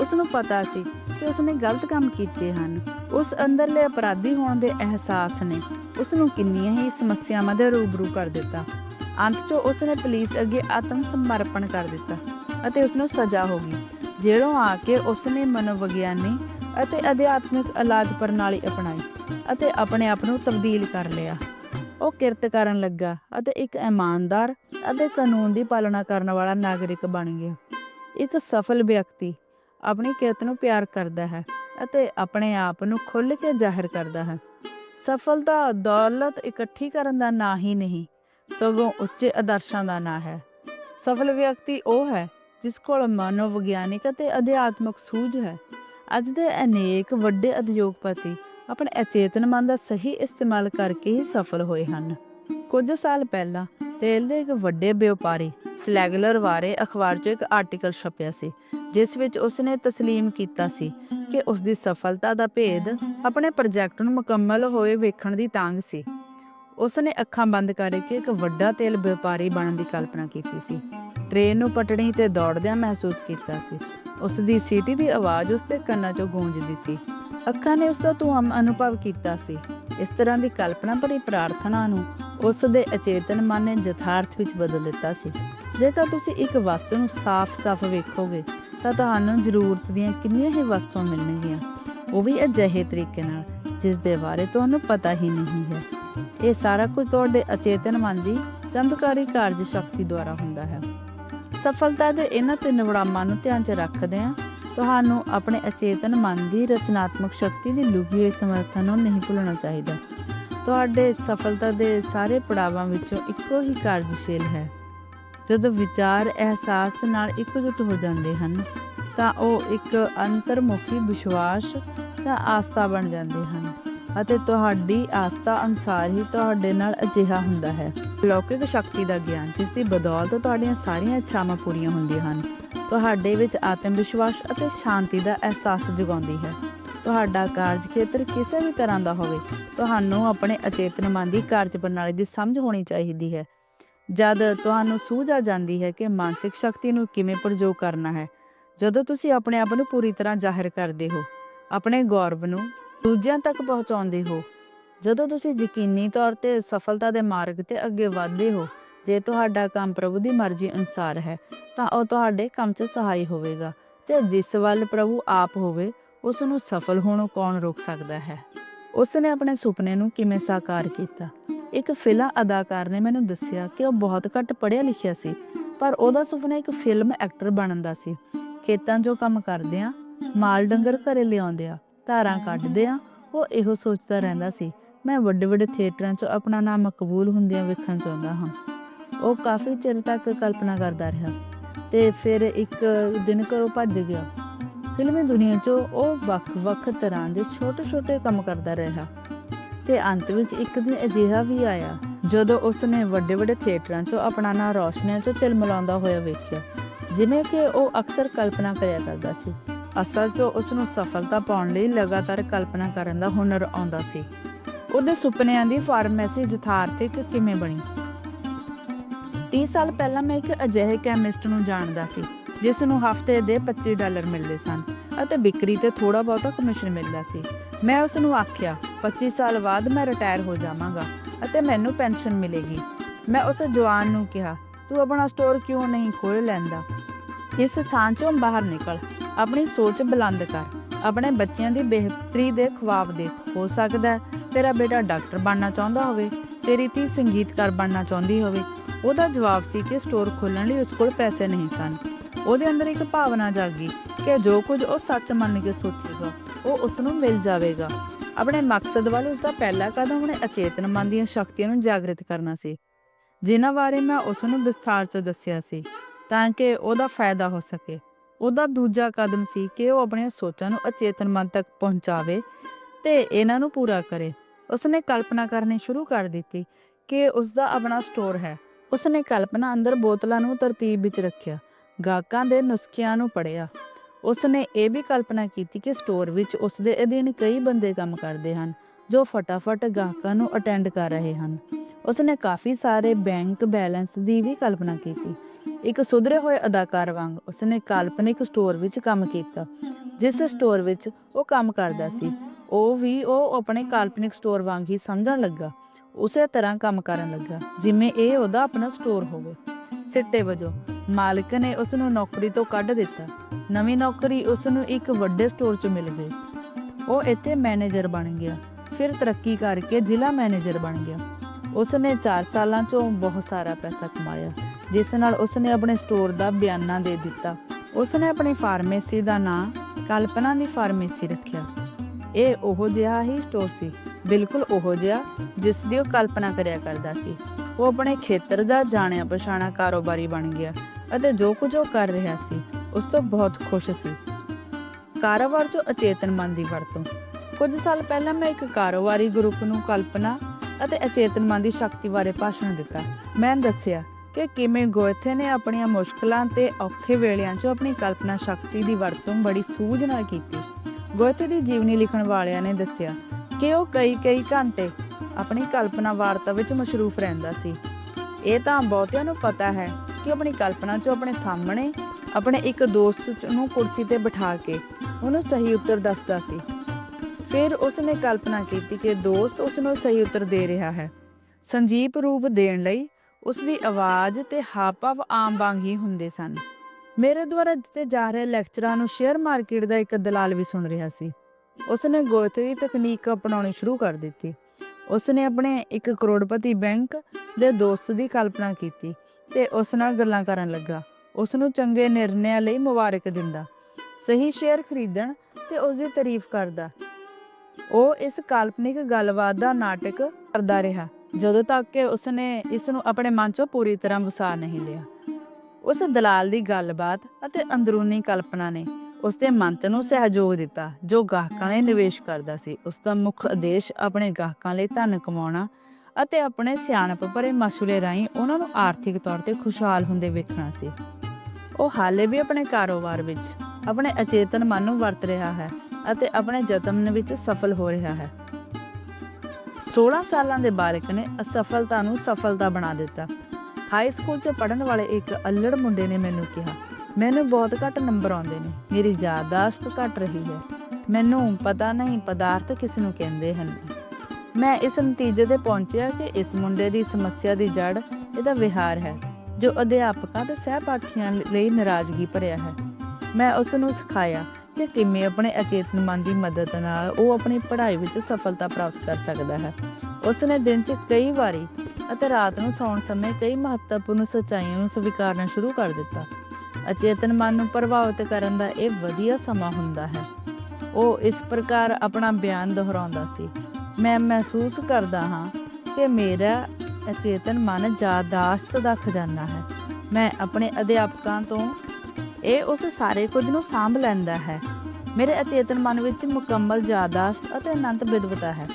ਉਸ ਨੂੰ ਪਤਾ ਸੀ ਕਿ ਉਸ ਨੇ ਗਲਤ ਕੰਮ ਕੀਤੇ ਹਨ। ਉਸ ਅੰਦਰਲੇ ਅਪਰਾਧੀ ਹੋਣ ਦੇ ਅਹਿਸਾਸ ਨੇ ਉਸ ਨੂੰ ਕਿੰਨੀਆਂ ਹੀ ਸਮੱਸਿਆਵਾਂ ਦੇ ਰੂਬਰੂ ਕਰ ਦਿੱਤਾ। ਅੰਤ 'ਚ ਉਸ ਨੇ ਪੁਲਿਸ ਅੱਗੇ ਆਤਮ ਸਮਰਪਣ ਕਰ ਦਿੱਤਾ ਅਤੇ ਉਸ ਨੂੰ ਸਜ਼ਾ ਹੋ ਗਈ। ਜਿਹੜੋਂ ਆ ਕੇ ਉਸਨੇ ਮਨੋਵਿਗਿਆਨੀ ਅਤੇ ਅਧਿਆਤਮਿਕ ਇਲਾਜ ਪ੍ਰਣਾਲੀ ਅਪਣਾਈ ਅਤੇ ਆਪਣੇ ਆਪ ਨੂੰ ਤਬਦੀਲ ਕਰ ਲਿਆ। ਉਹ ਕਿਰਤ ਕਰਨ ਲੱਗਾ ਅਤੇ ਇੱਕ ਇਮਾਨਦਾਰ ਅਤੇ ਕਾਨੂੰਨ ਦੀ ਪਾਲਣਾ ਕਰਨ ਵਾਲਾ ਨਾਗਰਿਕ ਬਣ ਗਿਆ। ਇੱਕ ਸਫਲ ਵਿਅਕਤੀ ਆਪਣੀ ਕਿਰਤ ਨੂੰ ਪਿਆਰ ਕਰਦਾ ਹੈ ਅਤੇ ਆਪਣੇ ਆਪ ਨੂੰ ਖੁੱਲ੍ਹ ਕੇ ਜ਼ਾਹਿਰ ਕਰਦਾ ਹੈ। ਸਫਲਤਾ ਦੌਲਤ ਇਕੱਠੀ ਕਰਨ ਦਾ ਨਾਂ ਹੀ ਨਹੀਂ, ਸਗੋਂ ਉੱਚੇ ਆਦਰਸ਼ਾਂ ਦਾ ਨਾਂ ਹੈ। ਸਫਲ ਵਿਅਕਤੀ ਉਹ ਹੈ ਜਿਸ ਕੋਲ ਮਨੋਵਿਗਿਆਨਿਕ ਅਤੇ ਅਧਿਆਤਮਕ ਸੂਝ ਹੈ ਅੱਜ ਦੇ ਅਨੇਕ ਵੱਡੇ ਉਦਯੋਗਪਤੀ ਆਪਣੇ ਅਚੇਤਨ ਮਨ ਦਾ ਸਹੀ ਇਸਤੇਮਾਲ ਕਰਕੇ ਹੀ ਸਫਲ ਹੋਏ ਹਨ ਕੁਝ ਸਾਲ ਪਹਿਲਾਂ ਤੇਲ ਦੇ ਇੱਕ ਵੱਡੇ ਵਪਾਰੀ ਫਲੈਗਲਰ ਬਾਰੇ ਅਖਬਾਰ 'ਚ ਇੱਕ ਆਰਟੀਕਲ ਛਪਿਆ ਸੀ ਜਿਸ ਵਿੱਚ ਉਸ ਨੇ تسلیم ਕੀਤਾ ਸੀ ਕਿ ਉਸ ਦੀ ਸਫਲਤਾ ਦਾ ਭੇਦ ਆਪਣੇ ਪ੍ਰੋਜੈਕਟ ਨੂੰ ਮੁਕੰਮਲ ਹੋਏ ਵੇਖਣ ਦੀ ਤਾਂਗ ਸੀ ਉਸ ਨੇ ਅੱਖਾਂ ਬੰਦ ਕਰਕੇ ਇੱਕ ਵੱਡਾ ਤੇਲ ਵਪਾਰੀ ਬਣਨ ਦੀ ਕਲਪਨਾ ਕੀਤੀ ਸੀ ਟ੍ਰੇਨ ਨੂੰ ਪਟੜੀ ਤੇ ਦੌੜਦਿਆਂ ਮਹਿਸੂਸ ਕੀਤਾ ਸੀ। ਉਸ ਦੀ ਸੀਟੀ ਦੀ ਆਵਾਜ਼ ਉਸ ਦੇ ਕੰਨਾਂ 'ਚੋਂ ਗੂੰਜਦੀ ਸੀ। ਅੱਖਾਂ ਨੇ ਉਸ ਦਾ ਧੂੰਮ ਅਨੁਭਵ ਕੀਤਾ ਸੀ। ਇਸ ਤਰ੍ਹਾਂ ਦੀ ਕਲਪਨਾ ਭਰੀ ਪ੍ਰਾਰਥਨਾ ਨੂੰ ਉਸ ਦੇ ਅਚੇਤਨ ਮਨ ਨੇ ਯਥਾਰਥ ਵਿੱਚ ਬਦਲ ਦਿੱਤਾ ਸੀ। ਜੇਕਰ ਤੁਸੀਂ ਇੱਕ ਵਸਤੂ ਨੂੰ ਸਾਫ਼-ਸਾਫ਼ ਵੇਖੋਗੇ, ਤਾਂ ਤੁਹਾਨੂੰ ਜ਼ਰੂਰਤ ਦੀਆਂ ਕਿੰਨੀਆਂ ਹੀ ਵਸਤੂਆਂ ਮਿਲਣਗੀਆਂ। ਉਹ ਵੀ ਅਜਿਹੇ ਤਰੀਕੇ ਨਾਲ, ਜਿਸ ਦੇ ਬਾਰੇ ਤੁਹਾਨੂੰ ਪਤਾ ਹੀ ਨਹੀਂ ਹੈ। ਇਹ ਸਾਰਾ ਕੁਝ ਤੁਹਾਡੇ ਅਚੇਤਨ ਮਨ ਦੀ ਚਮਤਕਾਰੀ ਕਾਰਜ ਸ਼ਕਤੀ ਦੁਆਰਾ ਹੁੰਦਾ ਹੈ। ਸਫਲਤਾ ਦੇ ਇਹਨਾਂ ਤਿੰਨ ਵੜਾਮਾਂ ਨੂੰ ਧਿਆਨ 'ਚ ਰੱਖਦਿਆਂ ਤੁਹਾਨੂੰ ਆਪਣੇ ਅਚੇਤਨ ਮਨ ਦੀ ਰਚਨਾਤਮਕ ਸ਼ਕਤੀ ਦੀ ਲੁਕੀ ਹੋਈ ਸਮਰੱਥਾ ਨੂੰ ਨਹੀਂ ਭੁੱਲਣਾ ਚਾਹੀਦਾ। ਤੁਹਾਡੇ ਸਫਲਤਾ ਦੇ ਸਾਰੇ ਪੜਾਵਾਂ ਵਿੱਚੋਂ ਇੱਕੋ ਹੀ ਕਾਰਜਸ਼ੀਲ ਹੈ। ਜਦੋਂ ਵਿਚਾਰ, ਅਹਿਸਾਸ ਨਾਲ ਇਕਜੁੱਟ ਹੋ ਜਾਂਦੇ ਹਨ, ਤਾਂ ਉਹ ਇੱਕ ਅੰਤਰਮੁਖੀ ਵਿਸ਼ਵਾਸ ਜਾਂ ਆਸਥਾ ਬਣ ਜਾਂਦੇ ਹਨ। ਅਤੇ ਤੁਹਾਡੀ ਆਸਥਾ ਅਨੁਸਾਰ ਹੀ ਤੁਹਾਡੇ ਨਾਲ ਅਜਿਹਾ ਹੁੰਦਾ ਹੈ। ਲੌਕਿਕ ਸ਼ਕਤੀ ਦਾ ਗਿਆਨ, ਜਿਸ ਦੀ ਬਦੌਲਤ ਤੁਹਾਡੀਆਂ ਸਾਰੀਆਂ ਇੱਛਾਵਾਂ ਪੂਰੀਆਂ ਹੁੰਦੀਆਂ ਹਨ, ਤੁਹਾਡੇ ਵਿੱਚ ਆਤਮ ਵਿਸ਼ਵਾਸ ਅਤੇ ਸ਼ਾਂਤੀ ਦਾ ਅਹਿਸਾਸ ਜਗਾਉਂਦੀ ਹੈ। ਤੁਹਾਡਾ ਕਾਰਜ ਖੇਤਰ ਕਿਸੇ ਵੀ ਤਰ੍ਹਾਂ ਦਾ ਹੋਵੇ, ਤੁਹਾਨੂੰ ਆਪਣੇ ਅਚੇਤਨ ਮਨ ਦੀ ਕਾਰਜ ਪ੍ਰਣਾਲੀ ਦੀ ਸਮਝ ਹੋਣੀ ਚਾਹੀਦੀ ਹੈ। ਜਦ ਤੁਹਾਨੂੰ ਸੂਝ ਆ ਜਾਂਦੀ ਹੈ ਕਿ ਮਾਨਸਿਕ ਸ਼ਕਤੀ ਨੂੰ ਕਿਵੇਂ ਪ੍ਰਯੋਗ ਕਰਨਾ ਹੈ, ਜਦੋਂ ਤੁਸੀਂ ਆਪਣੇ ਆਪ ਨੂੰ ਪੂਰੀ ਤਰ੍ਹਾਂ ਜ਼ਾਹਿਰ ਕਰਦੇ ਹੋ, ਆਪਣੇ ਗੌਰਵ ਨੂੰ ਦੂਜਿਆਂ ਤੱਕ ਪਹੁੰਚਾਉਂਦੇ ਹੋ। ਜਦੋਂ ਤੁਸੀਂ ਯਕੀਨੀ ਤੌਰ ਤੇ ਸਫਲਤਾ ਦੇ ਮਾਰਗ ਤੇ ਅੱਗੇ ਵਧਦੇ ਹੋ, ਜੇ ਤੁਹਾਡਾ ਕੰਮ ਪ੍ਰਭੂ ਦੀ ਮਰਜ਼ੀ ਅਨੁਸਾਰ ਹੈ, ਤਾਂ ਉਹ ਤੁਹਾਡੇ ਕੰਮ 'ਚ ਸਹਾਈ ਹੋਵੇਗਾ ਤੇ ਜਿਸ ਵੱਲ ਪ੍ਰਭੂ ਆਪ ਹੋਵੇ ਉਸ ਨੂੰ ਸਫਲ ਹੋਣੋਂ ਕੌਣ ਰੋਕ ਸਕਦਾ ਹੈ? ਉਸ ਨੇ ਆਪਣੇ ਸੁਪਨੇ ਨੂੰ ਕਿਵੇਂ ਸਾਕਾਰ ਕੀਤਾ? ਇੱਕ ਫਿਲਮ ਅਦਾਕਾਰ ਨੇ ਮੈਨੂੰ ਦੱਸਿਆ ਕਿ ਉਹ ਬਹੁਤ ਘੱਟ ਪੜ੍ਹਿਆ ਲਿਖਿਆ ਸੀ, ਪਰ ਉਹਦਾ ਸੁਪਨਾ ਇੱਕ ਫਿਲਮ ਐਕਟਰ ਬਣਨ ਦਾ ਸੀ। ਖੇਤਾਂ 'ਚੋਂ ਕੰਮ ਕਰਦੇ ਆ ਮਾਲ ਡੰਗਰ ਘਰੇ ਲਿਆਉਂਦੇ ਆ ਧਾਰਾਂ ਕੱਢਦੇ ਆ। ਉਹ ਇਹੋ ਸੋਚਦਾ ਰਹਿੰਦਾ ਸੀ, ਮੈਂ ਵੱਡੇ ਵੱਡੇ ਥੀਏਟਰਾਂ 'ਚ ਆਪਣਾ ਨਾਮ ਮਕਬੂਲ ਹੁੰਦਿਆਂ ਵੇਖਣਾ ਚਾਹੁੰਦਾ ਹਾਂ। ਉਹ ਕਾਫੀ ਚਿਰ ਤੱਕ ਕਲਪਨਾ ਕਰਦਾ ਰਿਹਾ ਤੇ ਫਿਰ ਇੱਕ ਦਿਨ ਘਰੋਂ ਭੱਜ ਗਿਆ। ਫਿਲਮੀ ਦੁਨੀਆ 'ਚ ਉਹ ਵੱਖ-ਵੱਖ ਤਰ੍ਹਾਂ ਦੇ ਛੋਟੇ-ਛੋਟੇ ਕੰਮ ਕਰਦਾ ਰਿਹਾ ਤੇ ਅੰਤ ਵਿੱਚ ਇੱਕ ਦਿਨ ਅਜਿਹਾ ਵੀ ਆਇਆ, ਜਦੋਂ ਉਸ ਨੇ ਵੱਡੇ-ਵੱਡੇ ਥੀਏਟਰਾਂ 'ਚ ਆਪਣਾ ਨਾਂ ਰੌਸ਼ਨੀਆਂ 'ਚ ਚਲਮਲਾਉਂਦਾ ਹੋਇਆ ਵੇਖਿਆ, ਜਿਵੇਂ ਕਿ ਉਹ ਅਕਸਰ ਕਲਪਨਾ ਕਰਿਆ ਕਰਦਾ ਸੀ। ਅਸਲ 'ਚ ਉਸ ਨੂੰ ਸਫਲਤਾ ਪਾਉਣ ਲਈ ਲਗਾਤਾਰ ਕਲਪਨਾ ਕਰਨ ਦਾ ਹੁਨਰ ਆਉਂਦਾ ਸੀ। ਉਹਦੇ ਸੁਪਨਿਆਂ ਦੀ ਫਾਰਮੈਸੀ ਯਥਾਰਥਿਕ ਕਿਵੇਂ ਬਣੀ? 30 ਸਾਲ ਪਹਿਲਾਂ ਮੈਂ ਇੱਕ ਅਜਿਹੇ ਕੈਮਿਸਟ ਨੂੰ ਜਾਣਦਾ ਸੀ, ਜਿਸ ਨੂੰ ਹਫ਼ਤੇ ਦੇ 25 ਡਾਲਰ ਮਿਲਦੇ ਸਨ ਅਤੇ ਵਿਕਰੀ ਤੇ ਥੋੜਾ ਬਹੁਤਾ ਕਮਿਸ਼ਨ ਮਿਲਦਾ ਸੀ। ਮੈਂ ਉਸ ਨੂੰ ਆਖਿਆ 25 ਸਾਲ ਬਾਅਦ ਮੈਂ ਰਿਟਾਇਰ ਹੋ ਜਾਵਾਂਗਾ ਅਤੇ ਮੈਨੂੰ ਪੈਨਸ਼ਨ ਮਿਲੇਗੀ। ਮੈਂ ਉਸ ਜਵਾਨ ਨੂੰ ਕਿਹਾ, ਤੂੰ ਆਪਣਾ ਸਟੋਰ ਕਿਉਂ ਨਹੀਂ ਖੋਲ ਲੈਂਦਾ? ਇਸ ਥਾਂ ਚੋਂ ਬਾਹਰ ਨਿਕਲ। ਆਪਣੀ ਸੋਚ ਬੁਲੰਦ ਕਰ। ਆਪਣੇ ਬੱਚਿਆਂ ਦੀ ਬਿਹਤਰੀ ਦੇ ਖੁਆਬ ਦੇ ਹੋ ਸਕਦਾ ਤੇਰਾ ਬੇਟਾ ਡਾਕਟਰ ਬਣਨਾ ਚਾਹੁੰਦਾ ਹੋਵੇ, ਤੇਰੀ ਧੀ ਸੰਗੀਤਕਾਰ ਬਣਨਾ ਚਾਹੁੰਦੀ ਹੋਵੇ। ਉਹਦਾ ਜਵਾਬ ਸੀ ਕਿ ਸਟੋਰ ਖੋਲਣ ਲਈ ਉਸ ਕੋਲ ਪੈਸੇ ਨਹੀਂ ਸਨ। ਉਹਦੇ ਅੰਦਰ ਇੱਕ ਭਾਵਨਾ ਜਾਗੀ ਕਿ ਜੋ ਕੁਝ ਉਹ ਸੱਚ ਮੰਨ ਕੇ ਸੋਚੇਗਾ, ਉਹ ਉਸ ਨੂੰ ਮਿਲ ਜਾਵੇਗਾ। ਆਪਣੇ ਮਕਸਦ ਵੱਲ ਉਸ ਦਾ ਪਹਿਲਾ ਕਦਮ ਆਪਣੇ ਅਚੇਤਨ ਮਨ ਦੀਆਂ ਸ਼ਕਤੀਆਂ ਨੂੰ ਜਾਗਰਿਤ ਕਰਨਾ ਸੀ। ਜਿਨ੍ਹਾਂ ਬਾਰੇ ਮੈਂ ਉਸ ਨੂੰ ਵਿਸਥਾਰ 'ਚ ਦੱਸਿਆ ਸੀ, ਤਾਂ ਕਿ ਉਹਦਾ ਫਾਇਦਾ ਹੋ ਸਕੇ। ਉਹਦਾ ਦੂਜਾ ਕਦਮ ਸੀ ਕਿ ਉਹ ਆਪਣੀਆਂ ਸੋਚਾਂ ਨੂੰ ਅਚੇਤਨ ਮਨ ਤੱਕ ਪਹੁੰਚਾਵੇ ਤੇ ਇਹਨਾਂ ਨੂੰ ਪੂਰਾ ਕਰੇ। ਉਸਨੇ ਕਲਪਨਾ ਕਰਨੀ ਸ਼ੁਰੂ ਕਰ ਦਿੱਤੀ ਕਿ ਉਸਦਾ ਆਪਣਾ ਸਟੋਰ ਹੈ। ਉਸਨੇ ਕਲਪਨਾ ਅੰਦਰ ਬੋਤਲਾਂ ਨੂੰ ਤਰਤੀਬ ਵਿੱਚ ਰੱਖਿਆ, ਗਾਹਕਾਂ ਦੇ ਨੁਸਖਿਆਂ ਨੂੰ ਪੜਿਆ ਉਸਨੇ ਇਹ ਵੀ ਕਲਪਨਾ ਕੀਤੀ ਕਿ ਸਟੋਰ ਵਿੱਚ ਉਸਦੇ ਅਧੀਨ ਕਈ ਬੰਦੇ ਕੰਮ ਕਰਦੇ ਹਨ, ਜੋ ਫਟਾਫਟ ਗਾਹਕਾਂ ਨੂੰ ਅਟੈਂਡ ਕਰ ਰਹੇ ਹਨ। ਉਸਨੇ ਕਾਫੀ ਸਾਰੇ ਬੈਂਕ ਬੈਲੈਂਸ ਦੀ ਵੀ ਕਲਪਨਾ ਕੀਤੀ ਇੱਕ ਸੁਧਰੇ ਹੋਏ ਅਦਾਕਾਰ ਵਾਂਗ ਉਸਨੇ ਕਾਲਪਨਿਕ ਸਟੋਰ ਵਿੱਚ ਕੰਮ ਕੀਤਾ, ਜਿਸ ਸਟੋਰ ਵਿੱਚ ਉਹ ਕੰਮ ਕਰਦਾ ਸੀ। ਉਹ ਵੀ ਉਹ ਆਪਣੇ ਕਾਲਪਨਿਕ ਸਟੋਰ ਵਾਂਗ ਹੀ ਸਮਝਣ ਲੱਗਾ, ਉਸੇ ਤਰ੍ਹਾਂ ਕੰਮ ਕਰਨ ਲੱਗਾ, ਜਿਵੇਂ ਇਹ ਉਹਦਾ ਆਪਣਾ ਸਟੋਰ ਹੋਵੇ। ਸਿੱਟੇ ਵਜੋਂ, ਮਾਲਕ ਨੇ ਉਸ ਨੂੰ ਨੌਕਰੀ ਤੋਂ ਕੱਢ ਦਿੱਤਾ। ਨਵੀਂ ਨੌਕਰੀ ਉਸ ਨੂੰ ਇੱਕ ਵੱਡੇ ਸਟੋਰ 'ਚ ਮਿਲ ਗਈ। ਉਹ ਇੱਥੇ ਮੈਨੇਜਰ ਬਣ ਗਿਆ, ਫਿਰ ਤਰੱਕੀ ਕਰਕੇ ਜ਼ਿਲ੍ਹਾ ਮੈਨੇਜਰ ਬਣ ਗਿਆ। ਉਸ ਨੇ 4 ਸਾਲਾਂ 'ਚੋਂ ਬਹੁਤ ਸਾਰਾ ਪੈਸਾ ਕਮਾਇਆ। ਜਿਸ ਨਾਲ ਉਸ ਨੇ ਆਪਣੇ ਸਟੋਰ ਦਾ ਬਿਆਨਾ ਦੇ ਦਿੱਤਾ। ਉਸ ਨੇ ਆਪਣੀ ਫਾਰਮੇਸੀ ਦਾ ਨਾਂ ਕਲਪਨਾ ਦੀ ਫਾਰਮੇਸੀ ਰੱਖਿਆ। ਇਹ ਉਹੋ ਜਿਹਾ ਹੀ ਸਟੋਰ ਸੀ। ਬਿਲਕੁਲ ਉਹ ਜਿਹਾ ਜਿਸ ਦੀ ਉਹ ਕਲਪਨਾ ਕਰਿਆ ਕਰਦਾ ਸੀ। ਉਹ ਆਪਣੇ ਖੇਤਰ ਦਾ ਜਾਣਿਆ ਪਛਾਣਾ ਕਾਰੋਬਾਰੀ ਬਣ ਗਿਆ ਅਤੇ ਜੋ ਕੁਝ ਉਹ ਕਰ ਰਿਹਾ ਸੀ, ਉਸ ਤੋਂ ਬਹੁਤ ਖੁਸ਼ ਸੀ। ਕਾਰੋਬਾਰ ਚੋਂ ਅਚੇਤਨ ਮਨ ਦੀ ਵਰਤੋਂ। ਕੁਝ ਸਾਲ ਪਹਿਲਾਂ ਮੈਂ ਇੱਕ ਕਾਰੋਬਾਰੀ ਗਰੁੱਪ ਨੂੰ ਕਲਪਨਾ ਅਤੇ ਅਚੇਤਨ ਮਨ ਦੀ ਸ਼ਕਤੀ ਬਾਰੇ ਭਾਸ਼ਣ ਦਿੱਤਾ। ਮੈਂ ਦੱਸਿਆ ਕਿ ਕਿਵੇਂ ਗੋਇਥੇ ਨੇ ਆਪਣੀਆਂ ਮੁਸ਼ਕਲਾਂ ਤੇ ਔਖੇ ਵੇਲਿਆਂ 'ਚ ਆਪਣੀ ਕਲਪਨਾ ਸ਼ਕਤੀ ਦੀ ਵਰਤੋਂ ਬੜੀ ਸੂਝ ਨਾਲ ਕੀਤੀ। ਗੋਇਥੇ ਦੀ ਜੀਵਨੀ ਲਿਖਣ ਵਾਲਿਆਂ ਨੇ ਦੱਸਿਆ ਕਿ ਉਹ ਕਈ-ਕਈ ਘੰਟੇ ਆਪਣੀ ਕਲਪਨਾ ਵਾਰਤਾ ਵਿੱਚ ਮਸ਼ਰੂਫ ਰਹਿੰਦਾ ਸੀ। ਇਹ ਤਾਂ ਬਹੁਤਿਆਂ ਨੂੰ ਪਤਾ ਹੈ ਕਿ ਆਪਣੀ ਕਲਪਨਾ 'ਚ ਆਪਣੇ ਸਾਹਮਣੇ, ਆਪਣੇ ਇੱਕ ਦੋਸਤ ਨੂੰ ਕੁਰਸੀ ਤੇ ਬਿਠਾ ਕੇ ਉਹਨੂੰ ਸਹੀ ਉੱਤਰ ਦੱਸਦਾ ਸੀ। ਫਿਰ ਉਸਨੇ ਕਲਪਨਾ ਕੀਤੀ ਕਿ ਦੋਸਤ ਉਸ ਨੂੰ ਸਹੀ ਉੱਤਰ ਦੇ ਰਿਹਾ ਹੈ। ਸੰਜੀਪ ਰੂਪ ਦੇਣ ਲਈ ਉਸ ਦੀ ਆਵਾਜ਼ ਤੇ ਹਾਵ-ਭਾਵ ਆਮ ਵਾਂਗ ਹੀ ਹੁੰਦੇ ਸਨ। ਮੇਰੇ ਦੁਆਰਾ ਦਿੱਤੇ ਜਾ ਰਹੇ ਲੈਕਚਰਾਂ ਨੂੰ ਸ਼ੇਅਰ ਮਾਰਕੀਟ ਦਾ ਇੱਕ ਦਲਾਲ ਵੀ ਸੁਣ ਰਿਹਾ ਸੀ। ਉਸਨੇ ਗੋਇਥੇ ਦੀ ਤਕਨੀਕ ਅਪਣਾਉਣੀ ਸ਼ੁਰੂ ਕਰ ਦਿੱਤੀ। ਉਸਨੇ ਆਪਣੇ ਇੱਕ ਕਰੋੜਪਤੀ ਬੈਂਕ ਦੇ ਦੋਸਤ ਦੀ ਕਲਪਨਾ ਕੀਤੀ ਤੇ ਉਸ ਨਾਲ ਗੱਲਾਂ ਕਰਨ ਲੱਗਾ। ਉਸ ਨੂੰ ਚੰਗੇ ਨਿਰਣਿਆਂ ਲਈ ਮੁਬਾਰਕ ਦਿੰਦਾ। ਸਹੀ ਸ਼ੇਅਰ ਖਰੀਦਣ ਤੇ ਉਸ ਦੀ ਤਾਰੀਫ ਕਰਦਾ। ਉਹ ਇਸ ਕਾਲਪਨਿਕ ਗੱਲਬਾਤ ਦਾ ਨਾਟਕ ਕਰਦਾ ਰਿਹਾ। ਜਦੋਂ ਤੱਕ ਕਿ ਉਸਨੇ ਇਸ ਨੂੰ ਆਪਣੇ ਮਨ 'ਚੋਂ ਪੂਰੀ ਤਰ੍ਹਾਂ ਵਸਾ ਨਹੀਂ ਲਿਆ। ਉਸ ਦਲਾਲ ਦੀ ਗੱਲਬਾਤ ਅਤੇ ਅੰਦਰੂਨੀ ਕਲਪਨਾ ਨੇ ਉਸਦੇ ਮੰਤ ਨੂੰ ਸਹਿਯੋਗ ਦਿੱਤਾ, ਜੋ ਗਾਹਕਾਂ ਲਈ ਨਿਵੇਸ਼ ਕਰਦਾ ਸੀ। ਉਸ ਦਾ ਮੁੱਖ ਉਦੇਸ਼ ਆਪਣੇ ਗਾਹਕਾਂ ਲਈ ਧਨ ਕਮਾਉਣਾ ਅਤੇ ਆਪਣੇ ਸਿਆਣਪ ਭਰੇ ਮਸੂਲੇ ਰਾਹੀਂ ਉਹਨਾਂ ਨੂੰ ਆਰਥਿਕ ਤੌਰ ਤੇ ਖੁਸ਼ਹਾਲ ਹੁੰਦੇ ਵੇਖਣਾ ਸੀ। ਉਹ ਹਾਲੇ ਵੀ ਆਪਣੇ ਕਾਰੋਬਾਰ ਵਿੱਚ, ਆਪਣੇ ਅਚੇਤਨ ਮਨ ਨੂੰ ਵਰਤ ਰਿਹਾ ਹੈ ਅਤੇ ਆਪਣੇ ਯਤਨ ਵਿੱਚ ਸਫਲ ਹੋ ਰਿਹਾ ਹੈ। 16 ਸਾਲਾਂ ਦੇ ਬਾਲਕ ਨੇ ਅਸਫਲਤਾ ਨੂੰ ਸਫਲਤਾ ਬਣਾ ਦਿੱਤਾ। ਹਾਈ ਸਕੂਲ 'ਚ ਪੜਨ ਵਾਲੇ ਇੱਕ ਅਲੜ ਮੁੰਡੇ ਨੇ ਮੈਨੂੰ ਕਿਹਾ, ਮੈਨੂੰ ਬਹੁਤ ਘੱਟ ਨੰਬਰ ਆਉਂਦੇ ਨੇ, ਮੇਰੀ ਯਾਦਾਸ਼ਤ ਘਟ ਰਹੀ ਹੈ। ਮੈਨੂੰ ਪਤਾ ਨਹੀਂ ਪਦਾਰਥ ਕਿਸ ਨੂੰ ਕਹਿੰਦੇ ਹਨ। ਮੈਂ ਇਸ ਨਤੀਜੇ ਤੇ ਪਹੁੰਚਿਆ ਕਿ ਇਸ ਮੁੰਡੇ ਦੀ ਸਮੱਸਿਆ ਦੀ ਜੜ ਇਹਦਾ ਵਿਹਾਰ ਹੈ, ਜੋ ਅਧਿਆਪਕਾਂ ਤੇ ਸਹਿਪਾਠੀਆਂ ਲਈ ਨਾਰਾਜ਼ਗੀ ਭਰਿਆ ਹੈ। ਮੈਂ ਉਸ ਨੂੰ ਸਿਖਾਇਆ ਕਿ ਕਿਵੇਂ ਆਪਣੇ ਅਚੇਤਨ ਮਨ ਦੀ ਮਦਦ ਨਾਲ ਉਹ ਆਪਣੀ ਪੜ੍ਹਾਈ ਵਿੱਚ ਸਫਲਤਾ ਪ੍ਰਾਪਤ ਕਰ ਸਕਦਾ ਹੈ। ਉਸ ਨੇ ਦਿਨ 'ਚ ਕਈ ਵਾਰੀ ਅਤੇ ਰਾਤ ਨੂੰ ਸੌਣ ਸਮੇਂ ਕਈ ਮਹੱਤਵਪੂਰਨ ਸੱਚਾਈਆਂ ਨੂੰ ਸਵੀਕਾਰਨਾ ਸ਼ੁਰੂ ਕਰ ਦਿੱਤਾ। ਅਚੇਤਨ ਮਨ ਨੂੰ ਪ੍ਰਭਾਵਿਤ ਕਰਨ ਦਾ ਇਹ ਵਧੀਆ ਸਮਾਂ ਹੁੰਦਾ ਹੈ। ਉਹ ਇਸ ਪ੍ਰਕਾਰ ਆਪਣਾ ਬਿਆਨ ਦੁਹਰਾਉਂਦਾ ਸੀ। ਮੈਂ ਮਹਿਸੂਸ ਕਰਦਾ ਹਾਂ ਕਿ ਮੇਰਾ ਅਚੇਤਨ ਮਨ ਯਾਦਾਸ਼ਤ ਦਾ ਖਜ਼ਾਨਾ ਹੈ। ਮੈਂ ਆਪਣੇ ਅਧਿਆਪਕਾਂ ਤੋਂ ਇਹ ਉਸ ਸਾਰੇ ਕੁਝ ਨੂੰ ਸਾਂਭ ਲੈਂਦਾ ਹੈ। ਮੇਰੇ ਅਚੇਤਨ ਮਨ ਵਿੱਚ ਮੁਕੰਮਲ, ਯਾਦਾਸ਼ਤ ਅਤੇ ਅਨੰਤ ਵਿਦਵਤਾ ਹੈ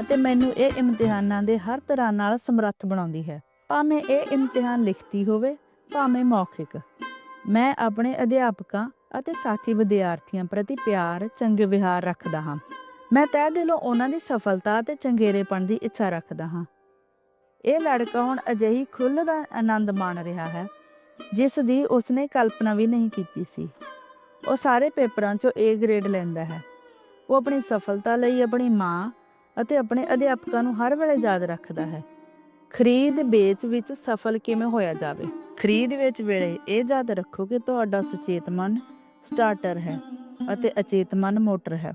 ਅਤੇ ਮੈਨੂੰ ਇਹ ਇਮਤਿਹਾਨਾਂ ਦੇ ਹਰ ਤਰ੍ਹਾਂ ਨਾਲ ਸਮਰੱਥ ਬਣਾਉਂਦੀ ਹੈ। ਭਾਵੇਂ ਇਹ ਇਮਤਿਹਾਨ ਲਿਖਤੀ ਹੋਵੇ, ਭਾਵੇਂ ਮੌਖਿਕ, ਮੈਂ ਆਪਣੇ ਅਧਿਆਪਕਾਂ ਅਤੇ ਸਾਥੀ ਵਿਦਿਆਰਥੀਆਂ ਪ੍ਰਤੀ ਪਿਆਰ, ਚੰਗੇ ਵਿਹਾਰ ਰੱਖਦਾ ਹਾਂ। ਮੈਂ ਤਹਿ ਦਿਲੋਂ ਉਹਨਾਂ ਦੀ ਸਫਲਤਾ ਅਤੇ ਚੰਗੇਰੇਪਣ ਦੀ ਇੱਛਾ ਰੱਖਦਾ ਹਾਂ। ਇਹ ਲੜਕਾ ਹੁਣ ਅਜਿਹੀ ਖੁੱਲ੍ਹ ਦਾ ਆਨੰਦ ਮਾਣ ਰਿਹਾ ਹੈ ਜਿਸ ਦੀ ਉਸਨੇ ਕਲਪਨਾ ਵੀ ਨਹੀਂ ਕੀਤੀ ਸੀ। ਉਹ ਸਾਰੇ ਪੇਪਰਾਂ 'ਚੋਂ A ਗ੍ਰੇਡ ਲੈਂਦਾ ਹੈ। ਉਹ ਆਪਣੀ ਸਫਲਤਾ ਲਈ ਆਪਣੀ ਮਾਂ ਅਤੇ ਆਪਣੇ ਅਧਿਆਪਕਾਂ ਨੂੰ ਹਰ ਵੇਲੇ ਯਾਦ ਰੱਖਦਾ ਹੈ। ਖਰੀਦ ਵੇਚ ਵਿੱਚ ਸਫਲ ਕਿਵੇਂ ਹੋਇਆ ਜਾਵੇ? ਖਰੀਦ ਵੇਚ ਵੇਲੇ ਇਹ ਯਾਦ ਰੱਖੋ ਕਿ ਤੁਹਾਡਾ ਸੁਚੇਤ ਮਨ ਸਟਾਰਟਰ ਹੈ ਅਤੇ ਅਚੇਤ ਮਨ ਮੋਟਰ ਹੈ।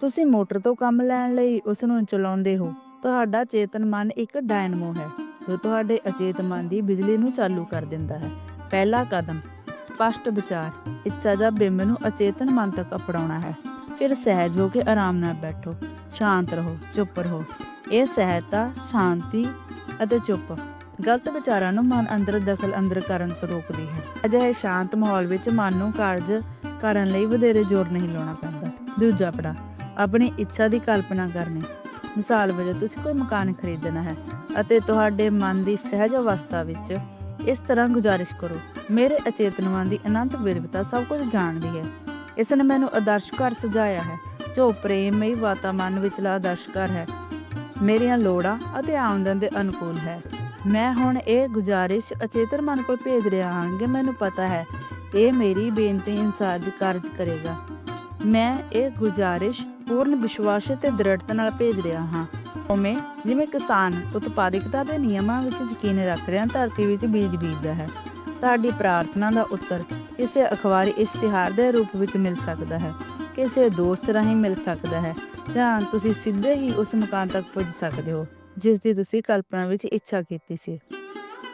ਤੁਸੀਂ ਮੋਟਰ ਤੋਂ ਕੰਮ ਲੈਣ ਲਈ ਉਸ ਨੂੰ ਚਲਾਉਂਦੇ ਹੋ। ਤੁਹਾਡਾ ਚੇਤਨ ਮਨ ਇੱਕ ਡਾਇਨਮੋ ਹੈ। ਜੋ ਤੁਹਾਡੇ ਅਚੇਤ ਮਨ ਦੀ ਬਿਜਲੀ ਨੂੰ ਚਾਲੂ ਕਰ ਦਿੰਦਾ ਹੈ। ਪਹਿਲਾ ਕਦਮ, ਸਪਸ਼ਟ ਵਿਚਾਰ, ਇੱਛਾ ਜਾਂ ਬਿੰਬ ਨੂੰ ਅਚੇਤਨ ਮਨ ਤੱਕ ਅਪਣਾਉਣਾ ਹੈ। ਫਿਰ ਸਹਿਜ ਹੋ ਕੇ ਆਰਾਮ ਨਾਲ ਬੈਠੋ, ਸ਼ਾਂਤ ਰਹੋ, ਚੁੱਪ ਰਹੋ। ਇਹ ਸਹਿਜਤਾ ਸ਼ਾਂਤੀ ਅਤੇ ਚੁੱਪ, ਗਲਤ ਵਿਚਾਰਾਂ ਨੂੰ ਮਨ ਅੰਦਰ ਦਖਲ ਅੰਦਰ ਕਰਨ ਤੋਂ ਰੋਕਦੀ ਹੈ। ਅਜਿਹੇ ਸ਼ਾਂਤ ਮਾਹੌਲ ਵਿੱਚ ਮਨ ਨੂੰ ਕਾਰਜ ਕਰਨ ਲਈ ਵਧੇਰੇ ਜ਼ੋਰ ਨਹੀਂ ਲਾਉਣਾ ਪੈਂਦਾ। ਦੂਜਾ ਪੜਾ ਆਪਣੀ ਇੱਛਾ ਦੀ ਕਲਪਨਾ ਕਰਨੀ। ਮਿਸਾਲ ਵਜੋਂ, ਤੁਸੀਂ ਕੋਈ ਮਕਾਨ ਖਰੀਦਣਾ ਹੈ ਅਤੇ ਤੁਹਾਡੇ ਮਨ ਦੀ ਸਹਿਜ ਅਵਸਥਾ ਵਿੱਚ ਇਸ ਤਰ੍ਹਾਂ ਗੁਜ਼ਾਰਿਸ਼ ਕਰੋ। ਮੇਰੇ ਅਚੇਤਨ ਦੀ ਅਨੰਤ ਵਿਰਵਤਾ ਸਭ ਕੁਝ ਜਾਣਦੀ ਹੈ। ਇਸ ਨੇ ਮੈਨੂੰ ਆਦਰਸ਼ ਘਰ ਸੁਝਾਇਆ ਹੈ, ਜੋ ਪ੍ਰੇਮਮਈ ਵਾਤਾਵਰਣ ਵਿਚਲਾ ਆਦਰਸ਼ ਘਰ ਹੈ। ਮੇਰੀਆਂ ਲੋੜਾਂ ਅਤੇ ਆਮਦਨ ਦੇ ਅਨੁਕੂਲ ਹੈ। ਮੈਂ ਹੁਣ ਇਹ ਗੁਜ਼ਾਰਿਸ਼ ਅਚੇਤਨ ਮਨ ਕੋਲ ਭੇਜ ਰਿਹਾ ਹਾਂ ਕਿ ਮੈਨੂੰ ਪਤਾ ਹੈ, ਇਹ ਮੇਰੀ ਬੇਨਤੀ ਇਨਸਾਜ ਕਾਰਜ ਕਰੇਗਾ। ਮੈਂ ਇਹ ਗੁਜ਼ਾਰਿਸ਼ ਪੂਰਨ ਵਿਸ਼ਵਾਸ ਤੇ ਦ੍ਰਿੜਤਾ ਨਾਲ ਭੇਜ ਰਿਹਾ ਹਾਂ। ਉਵੇਂ ਜਿਵੇਂ ਕਿਸਾਨ ਉਤਪਾਦਕਤਾ ਦੇ ਨਿਯਮਾਂ ਵਿੱਚ ਯਕੀਨ ਰੱਖਦਿਆਂ ਧਰਤੀ ਵਿੱਚ ਬੀਜ ਬੀਜਦਾ ਹੈ। ਤੁਹਾਡੀ ਪ੍ਰਾਰਥਨਾ ਦਾ ਉੱਤਰ ਕਿਸੇ ਅਖਬਾਰੀ ਇਸ਼ਤਿਹਾਰ ਦੇ ਰੂਪ ਵਿੱਚ ਮਿਲ ਸਕਦਾ ਹੈ, ਕਿਸੇ ਦੋਸਤ ਰਾਹੀਂ ਮਿਲ ਸਕਦਾ ਹੈ, ਜਾਂ ਤੁਸੀਂ ਸਿੱਧੇ ਹੀ ਉਸ ਮਕਾਨ ਤੱਕ ਪੁੱਜ ਸਕਦੇ ਹੋ, ਜਿਸ ਦੀ ਤੁਸੀਂ ਕਲਪਨਾ ਵਿੱਚ ਇੱਛਾ ਕੀਤੀ ਸੀ।